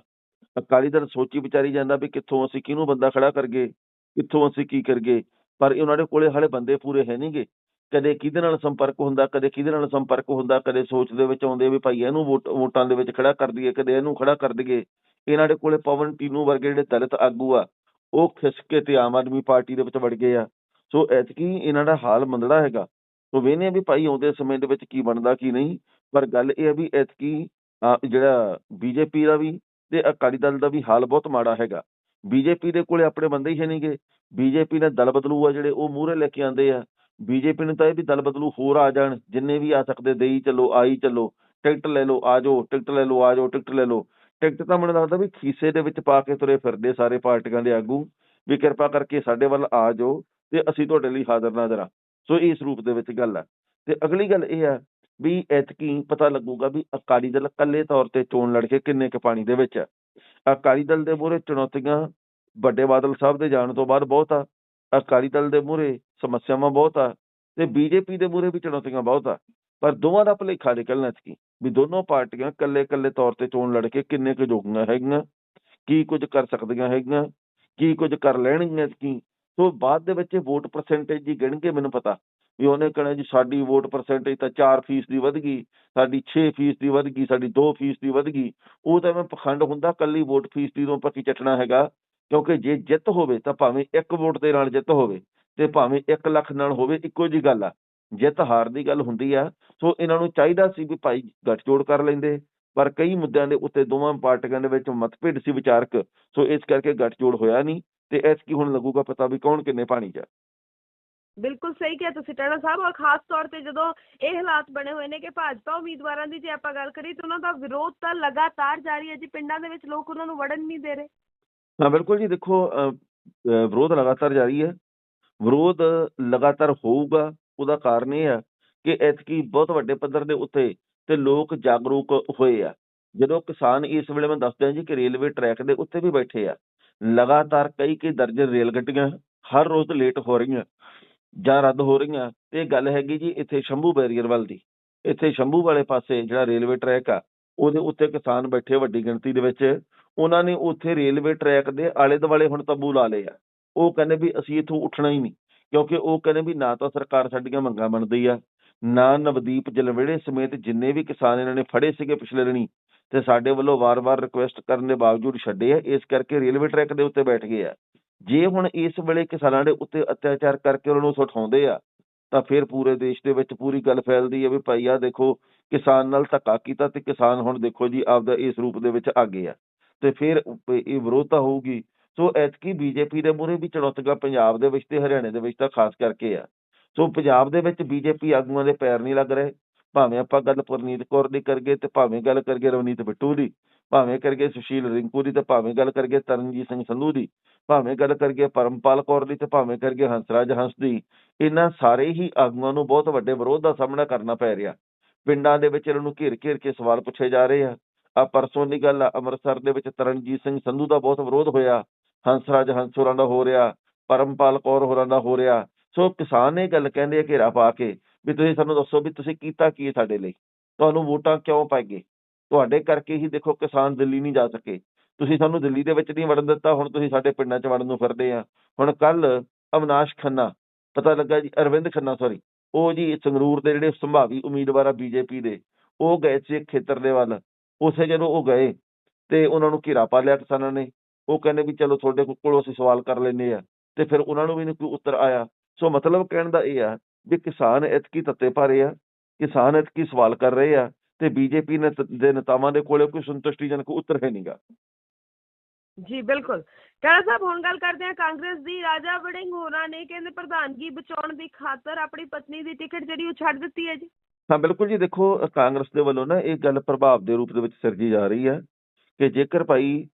ਅਕਾਲੀ ਦਲ ਸੋਚੀ ਵਿਚਾਰੀ ਜਾਂਦਾ ਵੀ ਕਿੱਥੋਂ ਅਸੀਂ ਕਿਹਨੂੰ ਬੰਦਾ ਖੜਾ ਕਰਗੇ ਕਿੱਥੋਂ ਅਸੀਂ ਕੀ ਕਰਗੇ ਪਰ ਉਹਨਾਂ ਦੇ ਕੋਲੇ ਹਾਲੇ ਬੰਦੇ ਪੂਰੇ ਹੈ ਨਹੀਂਗੇ। ਕਦੇ ਕਿਹਦੇ ਨਾਲ ਸੰਪਰਕ ਹੁੰਦਾ, ਕਦੇ ਕਿਹਦੇ ਨਾਲ ਸੰਪਰਕ ਹੁੰਦਾ, ਕਦੇ ਸੋਚ ਦੇ ਵਿੱਚ ਆਉਂਦੇ ਵੀ ਭਾਈ ਇਹਨੂੰ ਵੋਟ- ਵੋਟਾਂ ਦੇ ਵਿੱਚ ਖੜਾ ਕਰ ਦਈਏ, ਕਦੇ ਇਹਨੂੰ ਖੜਾ ਕਰ ਦਈਏ। ਇਹਨਾਂ ਦੇ ਕੋਲੇ ਪਵਨ ਟੀਨੂ ਵਰਗੇ ਜਿਹੜੇ ਦਲਿਤ ਆਗੂ ਆ ਉਹ ਖਿਸਕ ਕੇ ਤੇ ਆਮ ਆਦਮੀ ਪਾਰਟੀ ਦੇ ਵਿੱਚ ਵੜ ਗਏ ਆ। ਸੋ ਐਤਕੀ ਇਹਨਾਂ ਦਾ ਹਾਲ ਮੰਦੜਾ ਹੈਗਾ। ਸੋ ਆ ਵੀ ਭਾਈ ਆਉਂਦੇ ਸਮੇਂ ਦੇ ਵਿੱਚ ਕੀ ਬਣਦਾ ਕੀ ਨਹੀਂ। ਪਰ ਗੱਲ ਇਹ ਆ ਵੀ ਐਤਕੀ ਅਹ, ਜਿਹੜਾ ਬੀਜੇਪੀ ਦਾ ਵੀ ਤੇ ਅਕਾਲੀ ਦਲ ਦਾ ਵੀ ਹਾਲ ਬਹੁਤ ਮਾੜਾ ਹੈਗਾ। ਬੀਜੇਪੀ ਦੇ ਕੋਲੇ ਆਪਣੇ ਬੰਦੇ ਹੀ ਹੈ ਨਹੀਂਗੇ। ਬੀਜੇਪੀ ਨੇ ਦਲ ਬਦਲੂ ਆ ਜਿਹੜੇ ਉਹ ਮੂਹਰੇ ਲੈ ਕੇ ਆਂਦੇ ਆ। ਬੀਜੇਪੀ ਨੂੰ ਤਾਂ ਇਹ ਵੀ ਦਲ ਬਦਲੂ ਹੋਰ ਆ ਜਾਣ। ਜਿੰਨੇ ਵੀ ਆ ਸਕਦੇ ਦੇਈ ਚੱਲੋ ਆਈ ਚੱਲੋ। ਟਿਕਟ ਲੈ ਲਓ ਆ ਜਾਓ ਟਿਕਟ ਲੈ ਲਓ ਆ ਜਾਓ ਟਿਕਟ ਲੈ ਲਓ। ਟਿਕਟ ਤਾਂ ਮੈਨੂੰ ਲੱਗਦਾ ਵੀ ਖੀਸੇ ਦੇ ਵਿੱਚ ਪਾ ਕੇ ਤੁਰੇ ਫਿਰਦੇ ਸਾਰੇ ਪਾਰਟੀਆਂ ਦੇ ਆਗੂ, ਵੀ ਕਿਰਪਾ ਕਰਕੇ ਸਾਡੇ ਵੱਲ ਆ ਜਾਓ ਤੇ ਅਸੀਂ ਤੁਹਾਡੇ ਲਈ ਹਾਜ਼ਰ ਨਾਜ਼ਰ ਆ ਸੋ ਇਸ ਰੂਪ ਦੇ ਵਿੱਚ ਗੱਲ ਆ। ਤੇ ਅਗਲੀ ਗੱਲ ਇਹ ਆ ਵੀ ਐਤਕੀ ਪਤਾ ਲੱਗੂਗਾ ਵੀ ਅਕਾਲੀ ਦਲ ਇਕੱਲੇ ਤੌਰ ਤੇ ਚੋਣ ਲੜ ਕੇ ਕਿੰਨੇ ਕੁ ਪਾਣੀ ਦੇ ਵਿੱਚ ਆ। ਅਕਾਲੀ ਦਲ ਦੇ ਮੂਹਰੇ ਚੁਣੌਤੀਆਂ ਵੱਡੇ ਬਾਦਲ ਸਾਹਿਬ ਦੇ ਜਾਣ ਤੋਂ ਬਾਅਦ ਬਹੁਤ ਆ। ਅਕਾਲੀ ਦਲ ਦੇ ਮੂਹਰੇ ਸਮੱਸਿਆਵਾਂ ਬਹੁਤ ਆ ਤੇ ਬੀਜੇਪੀ ਦੇ ਮੂਹਰੇ ਵੀ ਚੁਣੌਤੀਆਂ ਬਹੁਤ ਆ। ਪਰ ਦੋਵਾਂ ਦਾ ਭੁਲੇਖਾ ਨਿਕਲਣਾ ਸੀ ਵੀ ਦੋਨੋਂ ਪਾਰਟੀਆਂ ਇਕੱਲੇ-ਇਕੱਲੇ ਤੌਰ ਤੇ ਚੋਣ ਲੜ ਕੇ ਕਿੰਨੇ ਕੁ ਜੋਗੀਆਂ ਹੈਗੀਆਂ, ਕੀ ਕੁਝ ਕਰ ਸਕਦੀਆਂ ਹੈਗੀਆਂ, ਕੀ ਕੁਝ ਕਰ ਲੈਣਗੀਆਂ ਕੀ। ਸੋ ਬਾਅਦ ਦੇ ਵਿੱਚ ਵੋਟ ਪਰਸੈਂਟੇਜ ਜੀ ਗਿਣਗੇ ਮੈਨੂੰ ਪਤਾ, ਵੀ ਉਹਨੇ ਕਹਿਣਾ ਜੀ ਸਾਡੀ ਵੋਟ ਪਰਸੈਂਟੇਜ ਤਾਂ 4% ਦੀ ਵਧ ਗਈ, ਸਾਡੀ 6% ਦੀ ਵਧ ਗਈ, ਸਾਡੀ 2% ਦੀ ਵਧ ਗਈ, ਉਹ ਤਾਂ ਮੈਂ ਪਖੰਡ ਹੁੰਦਾ ਕੱਲੀ ਵੋਟ ਫੀਸਦੀ ਤੋਂ ਪੱਕੀ ਚੱਟਣਾ ਹੈਗਾ, ਕਿਉਂਕਿ ਜੇ ਜਿੱਤ ਹੋਵੇ ਤਾਂ ਭਾਵੇਂ ਇੱਕ ਵੋਟ ਦੇ ਨਾਲ ਜਿੱਤ ਹੋਵੇ ਤੇ ਭਾਵੇਂ 1 ਲੱਖ ਨਾਲ ਹੋਵੇ, ਇੱਕੋ ਜੀ ਗੱਲ ਆ। ਜਿੱਤ ਹਾਰ ਦੀ ਗੱਲ ਹੁੰਦੀ ਆ ਸੋ ਇਹਨਾਂ ਨੂੰ ਚਾਹੀਦਾ ਸੀ ਵੀ ਭਾਈ ਗੱਠਜੋੜ ਕਰ ਲੈਂਦੇ ਪਰ ਕਈ ਮੁੱਦਿਆਂ ਦੇ ਉੱਤੇ ਦੋਵਾਂ ਪਾਰਟੀਆਂ ਦੇ ਵਿੱਚ ਮਤਭੇਦ ਸੀ ਵਿਚਾਰਕ ਸੋ ਇਸ ਕਰਕੇ ਗੱਠਜੋੜ ਹੋਇਆ ਨਹੀਂ ਤੇ ਇਸ ਕੀ ਹੁਣ ਲੱਗੂਗਾ ਪਤਾ ਵੀ ਕੌਣ ਕਿੰਨੇ ਪਾਣੀ 'ਚ। ਬਿਲਕੁਲ ਸਹੀ ਕਿਹਾ ਤੁਸੀਂ ਟਾਣਾ ਸਾਹਿਬ ਔਰ ਖਾਸ ਤੌਰ ਤੇ ਜਦੋਂ ਇਹ ਹਾਲਾਤ ਬਣੇ ਹੋਏ ਨੇ ਕਿ ਭਾਜਪਾ ਉਮੀਦਵਾਰਾਂ ਦੀ ਜੇ ਆਪਾਂ ਗੱਲ ਕਰੀਏ ਤਾਂ ਉਹਨਾਂ ਦਾ ਵਿਰੋਧ ਤਾਂ ਲਗਾਤਾਰ ਜਾਰੀ ਹੈ ਜੀ ਪਿੰਡਾਂ ਦੇ ਵਿੱਚ ਲੋਕ ਉਹਨਾਂ ਨੂੰ ਵੜਨ ਨਹੀਂ ਦੇ ਰਹੇ ਹਾਂ ਬਿਲਕੁਲ ਜੀ ਦੇਖੋ ਵਿਰੋਧ ਲਗਾਤਾਰ ਜਾਰੀ ਹੈ ਵਿਰੋਧ ਲਗਾਤਾਰ ਹੋਊਗਾ ਉਹਦਾ ਕਾਰਨ ਇਹ ਆ ਕਿ ਐਤਕੀ ਬਹੁਤ ਵੱਡੇ ਪੱਧਰ ਦੇ ਉੱਤੇ ਤੇ ਲੋਕ ਜਾਗਰੂਕ ਹੋਏ ਆ। ਜਦੋਂ ਕਿਸਾਨ ਇਸ ਵੇਲੇ ਮੈਂ ਦੱਸਦਾ ਜੀ ਕਿ ਰੇਲਵੇ ਟਰੈਕ ਦੇ ਉੱਤੇ ਵੀ ਬੈਠੇ ਆ, ਲਗਾਤਾਰ ਕਈ ਕਈ ਦਰਜਨ ਰੇਲ ਗੱਡੀਆਂ ਹਰ ਰੋਜ਼ ਲੇਟ ਹੋ ਰਹੀਆਂ ਜਾਂ ਰੱਦ ਹੋ ਰਹੀਆਂ। ਤੇ ਗੱਲ ਹੈਗੀ ਜੀ ਇੱਥੇ ਸ਼ੰਭੂ ਬੈਰੀਅਰ ਵੱਲ ਦੀ। ਇੱਥੇ ਸ਼ੰਭੂ ਵਾਲੇ ਪਾਸੇ ਜਿਹੜਾ ਰੇਲਵੇ ਟਰੈਕ ਆ, ਉਹਦੇ ਉੱਤੇ ਕਿਸਾਨ ਬੈਠੇ ਵੱਡੀ ਗਿਣਤੀ ਦੇ ਵਿੱਚ। ਉਹਨਾਂ ਨੇ ਉੱਥੇ ਰੇਲਵੇ ਟਰੈਕ ਦੇ ਆਲੇ ਦੁਆਲੇ ਹੁਣ ਤੰਬੂ ਲਾ ਲਏ ਆ। ਉਹ ਕਹਿੰਦੇ ਵੀ ਅਸੀਂ ਇੱਥੋਂ ਉੱਠਣਾ ਹੀ ਨਹੀਂ। ਕਿਉਂਕਿ ਉਹ ਕਹਿੰਦੇ ਵੀ ਨਾ ਤਾਂ ਸਰਕਾਰ ਸਾਡੀਆਂ ਮੰਗਾਂ ਮੰਨਦੀ ਆ, ਨਾ ਨਵਦੀਪ ਜਲਵੇੜੇ ਸਮੇਤ ਜਿੰਨੇ ਵੀ ਕਿਸਾਨ ਇਹਨਾਂ ਨੇ ਫੜੇ ਸੀਗੇ ਪਿਛਲੇ ਦਿਨੀ ਤੇ ਸਾਡੇ ਵੱਲੋਂ ਵਾਰ-ਵਾਰ ਰਿਕੁਐਸਟ ਕਰਨ ਦੇ ਬਾਵਜੂਦ ਛੱਡੇ ਆ, ਇਸ ਕਰਕੇ ਰੇਲਵੇ ਟਰੈਕ ਦੇ ਉੱਤੇ ਬੈਠ ਗਏ ਆ। ਜੇ ਹੁਣ ਇਸ ਵੇਲੇ ਕਿਸਾਨਾਂ ਦੇ ਉੱਤੇ ਅਤਿਆਚਾਰ ਕਰਕੇ ਉਹਨਾਂ ਨੂੰ ਉੱਥੋਂ ਉਠਾਉਂਦੇ ਆ, ਤਾਂ ਫਿਰ ਪੂਰੇ ਦੇਸ਼ ਦੇ ਵਿੱਚ ਪੂਰੀ ਗੱਲ ਫੈਲਦੀ ਹੈ ਵੀ ਭਾਈ ਆ ਦੇਖੋ, ਕਿਸਾਨ ਨਾਲ ਧੱਕਾ ਕੀਤਾ ਤੇ ਕਿਸਾਨ ਹੁਣ ਦੇਖੋ ਜੀ ਆਪਦਾ ਇਸ ਰੂਪ ਦੇ ਵਿੱਚ ਆ ਗਏ ਆ। ਤੇ ਫਿਰ ਉਪ- ਇਹ ਵਿਰੋਧਤਾ ਹੋਊਗੀ ਸੋ ਐਤਕੀ ਬੀਜੇਪੀ ਦੇ ਮੂਹਰੇ ਵੀ ਚੁਣੌਤੀਆਂ ਪੰਜਾਬ ਦੇ ਵਿੱਚ ਤੇ ਹਰਿਆਣੇ ਦੇ ਵਿੱਚ ਤਾਂ ਖਾਸ ਕਰਕੇ ਆ। ਸੋ ਪੰਜਾਬ ਦੇ ਵਿੱਚ ਬੀਜੇਪੀ ਆਗੂਆਂ ਦੇ ਪੈਰ ਨਹੀਂ ਲੱਗ ਰਹੇ। ਭਾਵੇਂ ਆਪਾਂ ਗੱਲ ਪਰਨੀਤ ਕੌਰ ਦੀ ਕਰਗੇ ਤੇ ਭਾਵੇਂ ਗੱਲ ਕਰਗੇ ਰਵਨੀਤ ਬਿੱਟੂ ਦੀ, ਭਾਵੇਂ ਕਰਗੇ ਸੁਸ਼ੀਲ ਰਿੰਕੂ ਦੀ ਤੇ ਭਾਵੇਂ ਗੱਲ ਕਰਗੇ ਤਰਨਜੀਤ ਸਿੰਘ ਸੰਧੂ ਦੀ, ਭਾਵੇਂ ਗੱਲ ਕਰਗੇ ਪਰਮਪਾਲ ਕੌਰ ਦੀ ਤੇ ਭਾਵੇਂ ਕਰਗੇ ਹੰਸਰਾਜ ਹੰਸ ਦੀ, ਇਹਨਾਂ ਸਾਰੇ ਹੀ ਆਗੂਆਂ ਨੂੰ ਬਹੁਤ ਵੱਡੇ ਵਿਰੋਧ ਦਾ ਸਾਹਮਣਾ ਕਰਨਾ ਪੈ ਰਿਹਾ। ਪਿੰਡਾਂ ਦੇ ਵਿੱਚ ਇਹਨਾਂ ਨੂੰ ਘੇਰ ਘੇਰ ਕੇ ਸਵਾਲ ਪੁੱਛੇ ਜਾ ਰਹੇ ਆ। ਆ ਪਰਸੋਂ ਦੀ ਗੱਲ ਆ, ਅੰਮ੍ਰਿਤਸਰ ਦੇ ਵਿੱਚ ਤਰਨਜੀਤ ਸਿੰਘ ਸੰਧੂ ਦਾ ਬਹੁਤ ਵਿਰੋਧ ਹੋਇਆ। ਹੰਸਰਾਜ ਹੰਸ ਹੋਰਾਂ ਦਾ ਹੋ ਰਿਹਾ, ਪਰਮਪਾਲ ਕੌਰ ਹੋਰਾਂ ਦਾ ਹੋ ਰਿਹਾ। ਸੋ ਕਿਸਾਨ ਇਹ ਗੱਲ ਕਹਿੰਦੇ ਆ ਘੇਰਾ ਪਾ ਕੇ ਵੀ ਤੁਸੀਂ ਸਾਨੂੰ ਦੱਸੋ ਵੀ ਤੁਸੀਂ ਕੀਤਾ ਕੀ ਹੈ ਸਾਡੇ ਲਈ? ਤੁਹਾਨੂੰ ਵੋਟਾਂ ਕਿਉਂ ਪਾਈਏ? ਤੁਹਾਡੇ ਕਰਕੇ ਹੀ ਦੇਖੋ ਕਿਸਾਨ ਦਿੱਲੀ ਨਹੀਂ ਜਾ ਸਕੇ। ਤੁਸੀਂ ਸਾਨੂੰ ਦਿੱਲੀ ਦੇ ਵਿੱਚ ਨਹੀਂ ਵੜਨ ਦਿੱਤਾ, ਹੁਣ ਤੁਸੀਂ ਸਾਡੇ ਪਿੰਡਾਂ 'ਚ ਵੜਨ ਨੂੰ ਫਿਰਦੇ ਆ। ਹੁਣ ਕੱਲ ਅਵਨਾਸ਼ ਖੰਨਾ, ਪਤਾ ਲੱਗਾ ਜੀ, ਅਰਵਿੰਦ ਖੰਨਾ ਸੌਰੀ ਉਹ ਜੀ ਸੰਗਰੂਰ ਦੇ ਜਿਹੜੇ ਸੰਭਾਵੀ ਉਮੀਦਵਾਰ ਆ ਬੀਜੇਪੀ ਦੇ, ਉਹ ਗਏ ਸੀ ਖੇਤਰ ਦੇ ਵੱਲ। ਉਸੇ ਜਦੋਂ ਉਹ ਗਏ ਤੇ ਉਹਨਾਂ ਨੂੰ ਘੇਰਾ ਪਾ ਲਿਆ ਕਿਸਾਨਾਂ ਨੇ। ਉਹ ਕਹਿੰਦੇ ਵੀ ਚਲੋ ਤੁਹਾਡੇ ਕੋਲੋਂ ਅਸੀਂ ਸਵਾਲ ਕਰ ਲੈਂਦੇ ਆ ਤੇ ਫਿਰ ਉਹਨਾਂ ਨੂੰ ਵੀ ਨਹੀਂ ਕੋਈ ਉੱਤਰ ਆਇਆ। ਸੋ ਮਤਲਬ ਕਹਿਣ ਦਾ ਇਹ ਆ ਵੀ ਕਿਸਾਨ ਇਤਕੀ ਤੱਤੇ ਭਾਰੇ ਆ ਕਿਸਾਨ ਇਤਕੀ ਸਵਾਲ ਕਰ ਰਹੇ ਆ ਤੇ ਬੀਜੇਪੀ ਨੇ ਦੇ ਨੇਤਾਵਾਂ ਦੇ ਕੋਲੇ ਕੋਈ ਸੰਤੁਸ਼ਟੀਜਨਕ ਉੱਤਰ ਹੈ ਨਹੀਂਗਾ ਜੀ ਬਿਲਕੁਲ। ਟਾਣਾ ਸਾਹਿਬ ਹੁਣ ਗੱਲ ਕਰਦੇ ਹਾਂ ਕਾਂਗਰਸ ਦੀ। ਰਾਜਾ ਵੜਿੰਗ ਹੋਰਾਂ ਨੇ ਕਹਿੰਦੇ ਪ੍ਰਧਾਨਗੀ ਬਚਾਉਣ ਦੀ ਖਾਤਰ ਆਪਣੀ ਪਤਨੀ ਦੀ ਟਿਕਟ ਜਿਹੜੀ ਉਹ ਛੱਡ ਦਿੱਤੀ ਹੈ ਜੀ। ਹਾਂ ਬਿਲਕੁਲ ਜੀ। ਦੇਖੋ ਕਾਂਗਰਸ ਦੇ ਵੱਲੋਂ ਨਾ ਇਹ ਗੱਲ ਪ੍ਰਭਾਵ ਦੇ ਰੂਪ ਦੇ ਵਿੱਚ ਸਿਰਜੀ ਜਾ ਰਹੀ ਹੈ ਕਿ ਜੇਕਰ ਭਾਈ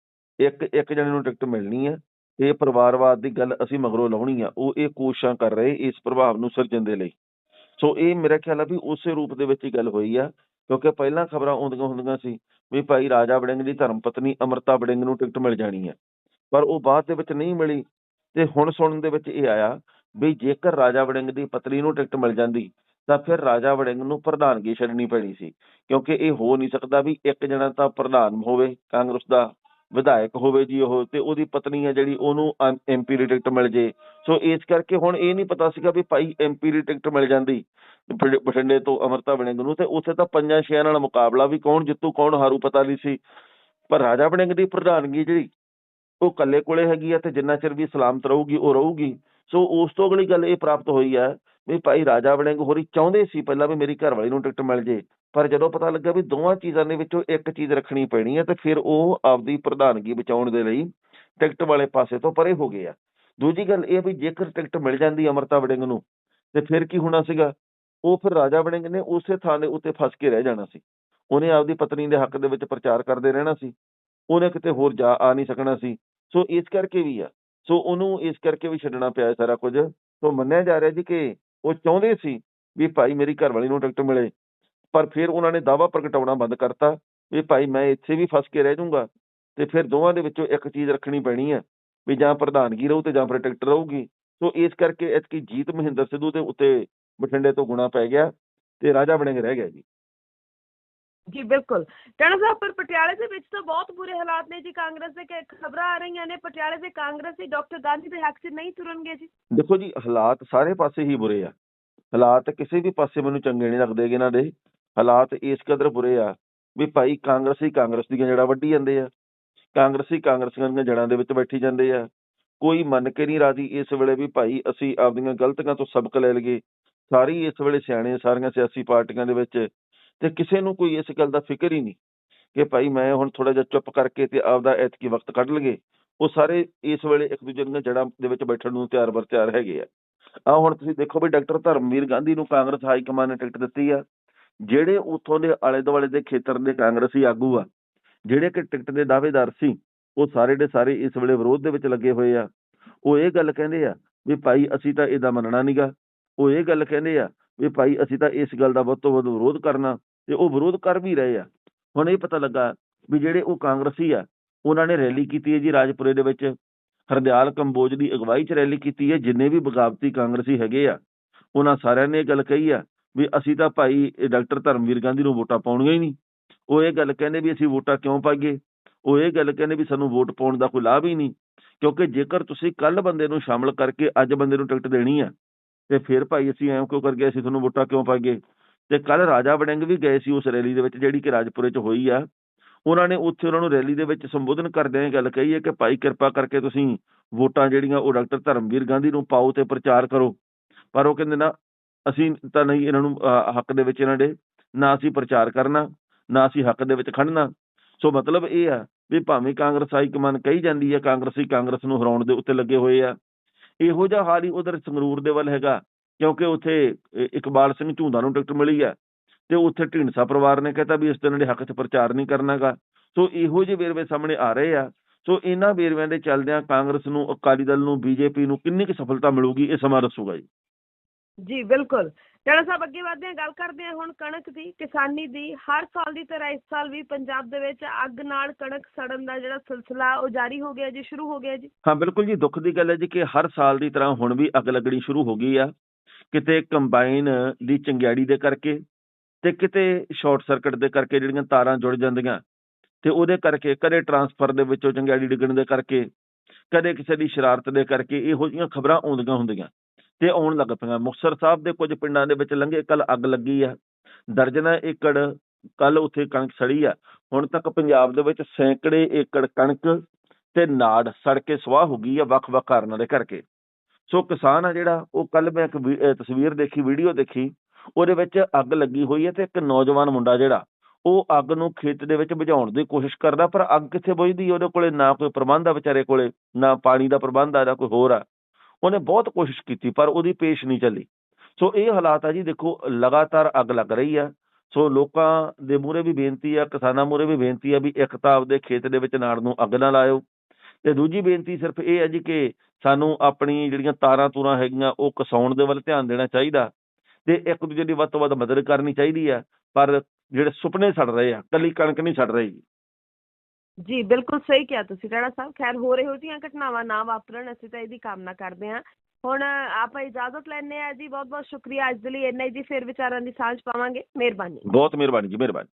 ਇੱਕ ਇੱਕ ਜਣੇ ਨੂੰ ਟਿਕਟ ਮਿਲਣੀ ਹੈ ਇਹ ਪਰਿਵਾਰਵਾਦ ਦੀ ਗੱਲ ਅਸੀਂ ਮਗਰੋਂ ਲਾਉਣੀ ਆ। ਉਹ ਇਹ ਕੋਸ਼ਿਸ਼ਾਂ ਕਰ ਰਹੇ ਇਸ ਪ੍ਰਭਾਵ ਨੂੰ ਸਿਰਜਣ ਦੇ ਲਈ। ਸੋ ਇਹ ਮੇਰਾ ਖਿਆਲ ਆ ਵੀ ਉਸੇ ਰੂਪ ਦੇ ਵਿੱਚ ਹੀ ਗੱਲ ਹੋਈ ਆ, ਕਿਉਂਕਿ ਪਹਿਲਾਂ ਖਬਰਾਂ ਆਉਂਦੀਆਂ ਹੁੰਦੀਆਂ ਸੀ ਵੀ ਭਾਈ ਰਾਜਾ ਵੜਿੰਗ ਦੀ ਧਰਮ ਪਤਨੀ ਅਮਰਤਾ ਵੜਿੰਗ ਨੂੰ ਟਿਕਟ ਮਿਲ ਜਾਣੀ ਹੈ ਪਰ ਉਹ ਬਾਅਦ ਦੇ ਵਿੱਚ ਨਹੀਂ ਮਿਲੀ ਤੇ ਹੁਣ ਸੁਣਨ ਦੇ ਵਿੱਚ ਇਹ ਆਇਆ ਵੀ ਜੇਕਰ ਰਾਜਾ ਵੜਿੰਗ ਦੀ ਪਤਨੀ ਨੂੰ ਟਿਕਟ ਮਿਲ ਜਾਂਦੀ, ਤਾਂ ਫਿਰ ਰਾਜਾ ਵੜਿੰਗ ਨੂੰ ਪ੍ਰਧਾਨਗੀ ਛੱਡਣੀ ਪੈਣੀ ਸੀ। ਕਿਉਂਕਿ ਇਹ ਹੋ ਨਹੀਂ ਸਕਦਾ ਵੀ ਇੱਕ ਜਣਾ ਤਾਂ ਪ੍ਰਧਾਨ ਹੋਵੇ ਕਾਂਗਰਸ ਦਾ। ਵਿਧਾਇਕ ਹੋਵੇ ਜੀ ਉਹ ਤੇ ਉਹਦੀ ਪਤਨੀ ਹੈ ਜਿਹੜੀ ਉਹਨੂੰ ਐਮਪੀ ਦੀ ਟਿਕਟ ਮਿਲ ਜੇ। ਸੋ ਇਸ ਕਰਕੇ ਹੁਣ ਇਹ ਨਹੀਂ ਪਤਾ ਸੀਗਾ ਵੀ ਭਾਈ ਐਮਪੀ ਦੀ ਟਿਕਟ ਮਿਲ ਜਾਂਦੀ ਬਠਿੰਡੇ ਤੋਂ ਅਮਰਤਾ ਵੜਿੰਗ ਨੂੰ ਤੇ ਉੱਥੇ ਤਾਂ ਪੰਜਾਂ ਛੇਆਂ ਨਾਲ ਮੁਕਾਬਲਾ ਵੀ ਕੌਣ ਜਿੱਤੂ, ਕੌਣ ਹਾਰੂ ਪਤਾ ਨਹੀਂ ਸੀ। ਪਰ ਰਾਜਾ ਵੜਿੰਗ ਦੀ ਪ੍ਰਧਾਨਗੀ ਜਿਹੜੀ ਉਹ ਕੱਲੇ ਕੋਲੇ ਹੈਗੀ ਆ ਤੇ ਜਿੰਨਾ ਚਿਰ ਵੀ ਸਲਾਮਤ ਰਹੂਗੀ, ਉਹ ਰਹੂਗੀ। ਸੋ ਉਸ ਤੋਂ ਅਗਲੀ ਗੱਲ ਇਹ ਪ੍ਰਾਪਤ ਹੋਈ ਹੈ ਵੀ ਭਾਈ ਰਾਜਾ ਵੜਿੰਗ ਹੋਰੀ ਚਾਹੁੰਦੇ ਸੀ ਪਹਿਲਾਂ ਵੀ ਮੇਰੀ ਘਰਵਾਲੀ ਨੂੰ ਟਿਕਟ ਮਿਲ ਜੇ। ਪਰ ਜਦੋਂ ਪਤਾ ਲੱਗਾ ਵੀ ਦੋਵਾਂ ਚੀਜ਼ਾਂ ਦੇ ਵਿੱਚੋਂ ਇੱਕ ਚੀਜ਼ ਰੱਖਣੀ ਪੈਣੀ ਹੈ ਤੇ ਫਿਰ ਉਹ ਆਪਦੀ ਪ੍ਰਧਾਨਗੀ ਬਚਾਉਣ ਦੇ ਲਈ ਟਿਕਟ ਵਾਲੇ ਪਾਸੇ ਤੋਂ ਪਰੇ ਹੋ ਗਏ ਆ। ਦੂਜੀ ਗੱਲ ਇਹ ਵੀ ਜੇਕਰ ਟਿਕਟ ਮਿਲ ਜਾਂਦੀ ਅਮਰਤਾ ਵੜਿੰਗ ਨੂੰ, ਤੇ ਫਿਰ ਕੀ ਹੋਣਾ ਸੀਗਾ? ਉਹ ਫਿਰ ਰਾਜਾ ਵੜਿੰਗ ਨੇ ਉਸੇ ਥਾਂ ਦੇ ਉੱਤੇ ਫਸ ਕੇ ਰਹਿ ਜਾਣਾ ਸੀ। ਉਹਨੇ ਆਪਦੀ ਪਤਨੀ ਦੇ ਹੱਕ ਦੇ ਵਿੱਚ ਪ੍ਰਚਾਰ ਕਰਦੇ ਰਹਿਣਾ ਸੀ। ਉਹਨੇ ਕਿਤੇ ਹੋਰ ਜਾ ਆ ਨਹੀਂ ਸਕਣਾ ਸੀ। ਸੋ ਇਸ ਕਰਕੇ ਵੀ ਆ। ਸੋ ਉਹਨੂੰ ਇਸ ਕਰਕੇ ਵੀ ਛੱਡਣਾ ਪਿਆ ਸਾਰਾ ਕੁਝ। ਸੋ ਮੰਨਿਆ ਜਾ ਰਿਹਾ ਜੀ ਕਿ ਉਹ ਚਾਹੁੰਦੇ ਸੀ ਵੀ ਭਾਈ ਮੇਰੀ ਘਰਵਾਲੀ ਨੂੰ ਟਿਕਟ ਮਿਲੇ। ਪਰ ਫਿਰ ਉਹਨਾਂ ਨੇ ਦਾਵਾ ਪ੍ਰਗਟਾਉਣਾ ਬੰਦ ਕਰਤਾ ਵੀ ਭਾਈ ਮੈਂ ਇੱਥੇ ਵੀ ਫਸ ਕੇ ਰਹਿ ਜਾਊਂਗਾ ਤੇ ਫਿਰ ਦੋਵਾਂ ਦੇ ਵਿੱਚੋਂ ਇੱਕ ਚੀਜ਼ ਰੱਖਣੀ ਪੈਣੀ ਹੈ ਵੀ ਜਾਂ ਪ੍ਰਧਾਨਗੀ ਰਹੂ ਤੇ ਜਾਂ ਫਿਰ ਟਿਕਟ ਰਹੂਗੀ। ਸੋ ਇਸ ਕਰਕੇ ਐਤਕੀ ਜੀਤ ਮਹਿੰਦਰ ਸਿੱਧੂ ਦੇ ਉੱਤੇ ਬਠਿੰਡੇ ਤੋਂ ਗੁਣਾ ਪੈ ਗਿਆ ਤੇ ਰਾਜਾ ਵੜਿੰਗ ਰਹਿ ਗਿਆ ਜੀ। ਜੀ ਬਿਲਕੁਲ। ਟਾਣਾ ਸਾਹਿਬ ਪਰ ਪਟਿਆਲੇ ਦੇ ਵਿੱਚ ਤਾਂ ਬਹੁਤ ਬੁਰੇ ਹਾਲਾਤ ਨੇ ਜੀ। ਕਾਂਗਰਸ ਦੇ ਕਿ ਖਬਰਾਂ ਆ ਰਹੀਆਂ ਨੇ। ਪਟਿਆਲੇ ਦੇ ਕਾਂਗਰਸੀ ਡਾਕਟਰ ਗਾਂਧੀ ਦੇ ਹੱਕ 'ਚ ਨਹੀਂ ਤੁਰਨਗੇ ਜੀ। ਦੇਖੋ ਜੀ ਹਾਲਾਤ ਸਾਰੇ ਪਾਸੇ ਹੀ ਬੁਰੇ ਆ। ਹਾਲਾਤ ਕਿਸੇ ਵੀ ਪਾਸੇ ਮੈਨੂੰ ਚੰਗੇ ਨਹੀਂ ਲੱਗਦੇ ਇਹਨਾਂ ਦੇ। ਹਾਲਾਤ ਇਸ ਕਦਰ ਬੁਰੇ ਆ ਵੀ ਭਾਈ ਕਾਂਗਰਸੀ ਕਾਂਗਰਸ ਦੀਆਂ ਜੜ੍ਹਾਂ ਵੱਢੀ ਜਾਂਦੇ ਆ, ਕਾਂਗਰਸੀ ਕਾਂਗਰਸੀਆਂ ਦੀਆਂ ਜੜ੍ਹਾਂ ਦੇ ਵਿੱਚ ਬੈਠੀ ਜਾਂਦੇ ਆ, ਕੋਈ ਮੰਨ ਕੇ ਨਹੀਂ ਰਾਜੀ ਇਸ ਵੇਲੇ ਵੀ ਭਾਈ ਅਸੀਂ ਆਪਦੀਆਂ ਗਲਤੀਆਂ ਤੋਂ ਸਬਕ ਲੈ ਲਈਏ, ਸਾਰੀ ਇਸ ਵੇਲੇ ਸਿਆਣੇ ਸਾਰੀਆਂ ਸਿਆਸੀ ਪਾਰਟੀਆਂ ਦੇ ਵਿੱਚ ਤੇ ਕਿਸੇ ਨੂੰ ਕੋਈ ਇਸ ਗੱਲ ਦਾ ਫਿਕਰ ਹੀ ਨਹੀਂ ਕਿ ਭਾਈ ਮੈਂ ਹੁਣ ਥੋੜਾ ਜਿਹਾ ਚੁੱਪ ਕਰਕੇ ਤੇ ਆਪਦਾ ਐਤਕੀ ਵਕਤ ਕੱਢ ਲਈਏ, ਉਹ ਸਾਰੇ ਇਸ ਵੇਲੇ ਇੱਕ ਦੂਜੇ ਦੀਆਂ ਜੜ੍ਹਾਂ ਦੇ ਵਿੱਚ ਬੈਠਣ ਨੂੰ ਤਿਆਰ ਬਰ ਤਿਆਰ ਹੈਗੇ ਆ। ਆ ਹੁਣ ਤੁਸੀਂ ਦੇਖੋ ਵੀ ਡਾਕਟਰ ਧਰਮਵੀਰ ਗਾਂਧੀ ਨੂੰ ਕਾਂਗਰਸ ਹਾਈ ਕਮਾਨ ਨੇ ਟਿਕਟ ਦਿੱਤੀ ਆ ਜਿਹੜੇ ਉਥੋਂ ਦੇ ਆਲੇ ਦੁਆਲੇ ਦੇ ਖੇਤਰ ਦੇ ਕਾਂਗਰਸੀ ਆਗੂ ਆ, ਜਿਹੜੇ ਕਿ ਟਿਕਟ ਦੇ ਦਾਅਵੇਦਾਰ ਸੀ, ਉਹ ਸਾਰੇ ਦੇ ਸਾਰੇ ਇਸ ਵੇਲੇ ਵਿਰੋਧ ਦੇ ਵਿੱਚ ਲੱਗੇ ਹੋਏ ਆ। ਉਹ ਇਹ ਗੱਲ ਕਹਿੰਦੇ ਆ ਵੀ ਭਾਈ ਅਸੀਂ ਤਾਂ ਇਹਦਾ ਮੰਨਣਾ ਨਹੀਂਗਾ ਉਹ ਇਹ ਗੱਲ ਕਹਿੰਦੇ ਆ ਵੀ ਭਾਈ ਅਸੀਂ ਤਾਂ ਇਸ ਗੱਲ ਦਾ ਵੱਧ ਤੋਂ ਵੱਧ ਵਿਰੋਧ ਕਰਨਾ ਤੇ ਉਹ ਵਿਰੋਧ ਕਰ ਵੀ ਰਹੇ ਆ। ਹੁਣ ਇਹ ਪਤਾ ਲੱਗਾ ਵੀ ਜਿਹੜੇ ਉਹ ਕਾਂਗਰਸੀ ਆ, ਉਹਨਾਂ ਨੇ ਰੈਲੀ ਕੀਤੀ ਹੈ ਜੀ ਰਾਜਪੁਰੇ ਦੇ ਵਿੱਚ। ਹਰਦਿਆਲ ਕੰਬੋਜ ਦੀ ਅਗਵਾਈ 'ਚ ਰੈਲੀ ਕੀਤੀ ਹੈ, ਜਿੰਨੇ ਵੀ ਬਗਾਵਤੀ ਕਾਂਗਰਸੀ ਹੈਗੇ ਆ, ਉਹਨਾਂ ਸਾਰਿਆਂ ਨੇ ਇਹ ਗੱਲ ਕਹੀ ਆ ਵੀ ਅਸੀਂ ਤਾਂ ਭਾਈ ਇਹ ਡਾਕਟਰ ਧਰਮਵੀਰ ਗਾਂਧੀ ਨੂੰ ਵੋਟਾਂ ਪਾਉਣੀਆਂ ਹੀ ਨਹੀਂ। ਉਹ ਇਹ ਗੱਲ ਕਹਿੰਦੇ ਵੀ ਅਸੀਂ ਵੋਟਾਂ ਕਿਉਂ ਪਾਈਏ? ਉਹ ਇਹ ਗੱਲ ਕਹਿੰਦੇ ਵੀ ਸਾਨੂੰ ਵੋਟ ਪਾਉਣ ਦਾ ਕੋਈ ਲਾਭ ਹੀ ਨਹੀਂ। ਕਿਉਂਕਿ ਜੇਕਰ ਤੁਸੀਂ ਕੱਲ ਬੰਦੇ ਨੂੰ ਸ਼ਾਮਲ ਕਰਕੇ ਅੱਜ ਬੰਦੇ ਨੂੰ ਟਿਕਟ ਦੇਣੀ ਆ, ਤੇ ਫਿਰ ਭਾਈ ਅਸੀਂ ਐਂ ਕਿਉਂ ਕਰ ਗਏ ਅਸੀਂ ਤੁਹਾਨੂੰ ਵੋਟਾਂ ਕਿਉਂ ਪਾਈਏ? ਤੇ ਕੱਲ ਰਾਜਾ ਵੜਿੰਗ ਵੀ ਗਏ ਸੀ ਉਸ ਰੈਲੀ ਦੇ ਵਿੱਚ, ਜਿਹੜੀ ਕਿ ਰਾਜਪੁਰੇ 'ਚ ਹੋਈ ਆ। ਉਹਨਾਂ ਨੇ ਉੱਥੇ ਉਹਨਾਂ ਨੂੰ ਰੈਲੀ ਦੇ ਵਿੱਚ ਸੰਬੋਧਨ ਕਰਦਿਆਂ ਇਹ ਗੱਲ ਕਹੀ ਹੈ ਕਿ ਭਾਈ ਕਿਰਪਾ ਕਰਕੇ ਤੁਸੀਂ ਵੋਟਾਂ ਜਿਹੜੀਆਂ ਉਹ ਡਾਕਟਰ ਧਰਮਵੀਰ ਗਾਂਧੀ ਨੂੰ ਪਾਓ ਤੇ ਪ੍ਰਚਾਰ ਕਰੋ। ਪਰ ਉਹ ਕਹਿੰਦੇ ਨਾ ਅਸੀਂ ਤਾਂ ਨਹੀਂ ਇਹਨਾਂ ਨੂੰ ਹੱਕ ਦੇ ਵਿੱਚ ਇਹਨਾਂ ਦੇ, ਨਾ ਅਸੀਂ ਪ੍ਰਚਾਰ ਕਰਨਾ, ਨਾ ਅਸੀਂ ਹੱਕ ਦੇ ਵਿੱਚ ਖੜਨਾ ਸੋ ਮਤਲਬ ਇਹ ਆ ਵੀ ਭਾਵੇਂ ਕਾਂਗਰਸ ਹਾਈ ਕਮਾਨ ਕਹੀ ਜਾਂਦੀ ਹੈ ਕਾਂਗਰਸੀ ਕਾਂਗਰਸ ਨੂੰ ਹਰਾਉਣ ਦੇ ਉੱਤੇ ਲੱਗੇ ਹੋਏ ਆ। ਇਹੋ ਜਿਹਾ ਹਾਲ ਹੀ ਉਧਰ ਸੰਗਰੂਰ ਦੇ ਵੱਲ ਹੈਗਾ, ਕਿਉਂਕਿ ਉੱਥੇ ਇਕਬਾਲ ਸਿੰਘ ਝੂੰਦਾ ਨੂੰ ਟਿਕਟ ਮਿਲੀ ਆ ਤੇ ਉੱਥੇ ਢੀਂਡਸਾ ਪਰਿਵਾਰ ਨੇ ਕਹਿਤਾ ਵੀ ਇਸ ਤਰ੍ਹਾਂ ਦੇ ਹੱਕ 'ਚ ਪ੍ਰਚਾਰ ਨਹੀਂ ਕਰਨਾਗਾ। ਸੋ ਇਹੋ ਜਿਹੇ ਵੇਰਵੇ ਸਾਹਮਣੇ ਆ ਰਹੇ ਆ। ਸੋ ਇਹਨਾਂ ਵੇਰਵਿਆਂ ਦੇ ਚੱਲਦਿਆਂ ਕਾਂਗਰਸ ਨੂੰ, ਅਕਾਲੀ ਦਲ ਨੂੰ, ਬੀਜੇਪੀ ਨੂੰ ਕਿੰਨੀ ਕੁ ਸਫਲਤਾ ਮਿਲੂਗੀ, ਇਹ ਸਮਾਂ ਦੱਸੂਗਾ ਜੀ। ਜੀ, ਬਿਲਕੁਲ। ਟਾਣਾ ਸਾਹਿਬ, ਅੱਗੇ ਵਧਦੇ ਹਾਂ, ਗੱਲ ਕਰਦੇ ਹਾਂ ਹੁਣ ਕਣਕ ਦੀ, ਕਿਸਾਨੀ ਦੀ। ਹਰ ਸਾਲ ਦੀ ਤਰ੍ਹਾਂ ਇਸ ਸਾਲ ਵੀ ਪੰਜਾਬ ਦੇ ਵਿੱਚ ਅੱਗ ਨਾਲ ਕਣਕ ਸੜਨ ਦਾ ਜਿਹੜਾ ਸਿਲਸਿਲਾ ਉਹ ਜਾਰੀ ਹੋ ਗਿਆ ਜੀ, ਸ਼ੁਰੂ ਹੋ ਗਿਆ ਜੀ। ਹਾਂ, ਬਿਲਕੁਲ ਜੀ, ਦੁੱਖ ਦੀ ਗੱਲ ਹੈ ਜੀ ਕਿ ਹਰ ਸਾਲ ਦੀ ਤਰ੍ਹਾਂ ਹੁਣ ਵੀ ਅੱਗ ਲੱਗਣੀ ਸ਼ੁਰੂ ਹੋ ਗਈ ਆ। ਕਿਤੇ ਕੰਬਾਈਨ ਦੀ ਚੰਗਿਆੜੀ ਦੇ ਕਰਕੇ ਤੇ ਕਿਤੇ ਸ਼ਾਰਟ ਸਰਕਟ ਦੇ ਕਰਕੇ ਜਿਹੜੀਆਂ ਤਾਰਾਂ ਜੁੜ ਜਾਂਦੀਆਂ ਤੇ ਉਹਦੇ ਕਰਕੇ ਕਦੇ ਟਰਾਂਸਫਰ ਦੇ ਵਿੱਚੋਂ ਚੰਗਿਆੜੀ ਡਿੱਗਣ ਦੇ ਕਰਕੇ, ਕਦੇ ਕਿਸੇ ਦੀ ਸ਼ਰਾਰਤ ਦੇ ਕਰਕੇ ਇਹੋ ਜਿਹੀਆਂ ਖਬਰਾਂ ਆਉਂਦੀਆਂ ਹੁੰਦੀਆਂ। ਤੇ ਆਉਣ ਲੱਗ ਪਈਆਂ। ਮੁਕਤਸਰ ਸਾਹਿਬ ਦੇ ਕੁਝ ਪਿੰਡਾਂ ਦੇ ਵਿੱਚ ਲੰਘੇ ਕੱਲ ਅੱਗ ਲੱਗੀ ਆ। ਦਰਜਨਾਂ ਏਕੜ ਕੱਲ ਉੱਥੇ ਕਣਕ ਸੜੀ ਆ। ਹੁਣ ਤੱਕ ਪੰਜਾਬ ਦੇ ਵਿੱਚ ਸੈਂਕੜੇ ਏਕੜ ਕਣਕ ਤੇ ਨਾੜ ਸੜ ਕੇ ਸਵਾਹ ਹੋ ਗਈ ਆ ਵੱਖ-ਵੱਖ ਕਾਰਨਾਂ ਦੇ ਕਰਕੇ। ਸੋ ਕਿਸਾਨ ਆ ਜਿਹੜਾ, ਉਹ ਕੱਲ ਮੈਂ ਇੱਕ ਵੀ- ਤਸਵੀਰ ਦੇਖੀ, ਵੀਡੀਓ ਦੇਖੀ, ਉਹਦੇ ਵਿੱਚ ਅੱਗ ਲੱਗੀ ਹੋਈ ਹੈ ਤੇ ਇੱਕ ਨੌਜਵਾਨ ਮੁੰਡਾ ਜਿਹੜਾ, ਉਹ ਅੱਗ ਨੂੰ ਖੇਤ ਦੇ ਵਿੱਚ ਬੁਝਾਉਣ ਦੀ ਕੋਸ਼ਿਸ਼ ਕਰਦਾ, ਪਰ ਅੱਗ ਕਿੱਥੇ ਬੁਝਦੀ? ਉਹਦੇ ਕੋਲੇ ਨਾ ਕੋਈ ਪ੍ਰਬੰਧ ਆ ਵਿਚਾਰੇ ਕੋਲੇ, ਨਾ ਪਾਣੀ ਦਾ ਪ੍ਰਬੰਧ ਆ ਜਾਂ ਕੋਈ ਹੋਰ ਆ। ਉਹਨੇ ਬਹੁਤ ਕੋਸ਼ਿਸ਼ ਕੀਤੀ, ਪਰ ਉਹਦੀ ਪੇਸ਼ ਨਹੀਂ ਚੱਲੀ। ਸੋ ਇਹ ਹਾਲਾਤ ਆ ਜੀ, ਦੇਖੋ, ਲਗਾਤਾਰ ਅੱਗ ਲੱਗ ਰਹੀ ਆ। ਸੋ ਲੋਕਾਂ ਦੇ ਮੂਹਰੇ ਵੀ ਬੇਨਤੀ ਆ, ਕਿਸਾਨਾਂ ਮੂਹਰੇ ਵੀ ਬੇਨਤੀ ਆ ਵੀ ਇੱਕ ਤਾਂ ਆਪਦੇ ਖੇਤ ਦੇ ਵਿੱਚ ਨਾੜ ਨੂੰ ਅੱਗ ਨਾ ਲਾਇਓ। ਤੇ ਦੂਜੀ ਬੇਨਤੀ ਸਿਰਫ ਇਹ ਹੈ ਜੀ ਕਿ ਸਾਨੂੰ ਆਪਣੀ ਜਿਹੜੀਆਂ ਤਾਰਾਂ ਤੂਰਾਂ ਹੈਗੀਆਂ, ਉਹ ਕਸਾਉਣ ਦੇ ਵੱਲ ਧਿਆਨ ਦੇਣਾ ਚਾਹੀਦਾ। ਤੇ ਇੱਕ ਦੂਜੇ ਦੀ ਵੱਧ ਤੋਂ ਵੱਧ ਮਦਦ ਕਰਨੀ ਚਾਹੀਦੀ ਆ, ਪਰ ਜਿਹੜੇ ਸੁਪਨੇ ਸੜ ਰਹੇ ਆ, ਕੱਲੀ ਕਣਕ ਨਹੀਂ ਸੜ ਰਹੀ। ਜੀ, ਬਿਲਕੁਲ ਸਹੀ ਕਿਹਾ ਤੁਸੀਂ ਟਾਣਾ ਸਾਹਿਬ। ਖੈਰ, ਹੋ ਰਹੇ ਜਿਹੀਆਂ ਘਟਨਾਵਾਂ ਨਾ ਵਾਪਰਨ, ਅਸੀਂ ਤਾਂ ਇਹਦੀ ਕਾਮਨਾ ਕਰਦੇ ਹਾਂ। ਹੁਣ ਆਪਾਂ ਇਜਾਜ਼ਤ ਲੈਂਦੇ ਹਾਂ ਜੀ ਬਹੁਤ ਬਹੁਤ ਸ਼ੁਕਰੀਆ। ਅੱਜ ਦੇ ਲਈ ਇੰਨਾ ਹੀ ਜੀ, ਫਿਰ ਵਿਚਾਰਾਂ ਦੀ ਸਾਂਝ ਪਾਵਾਂਗੇ। ਮਿਹਰਬਾਨੀ। ਬਹੁਤ ਮਿਹਰਬਾਨੀ ਜੀ, ਮਿਹਰਬਾਨੀ।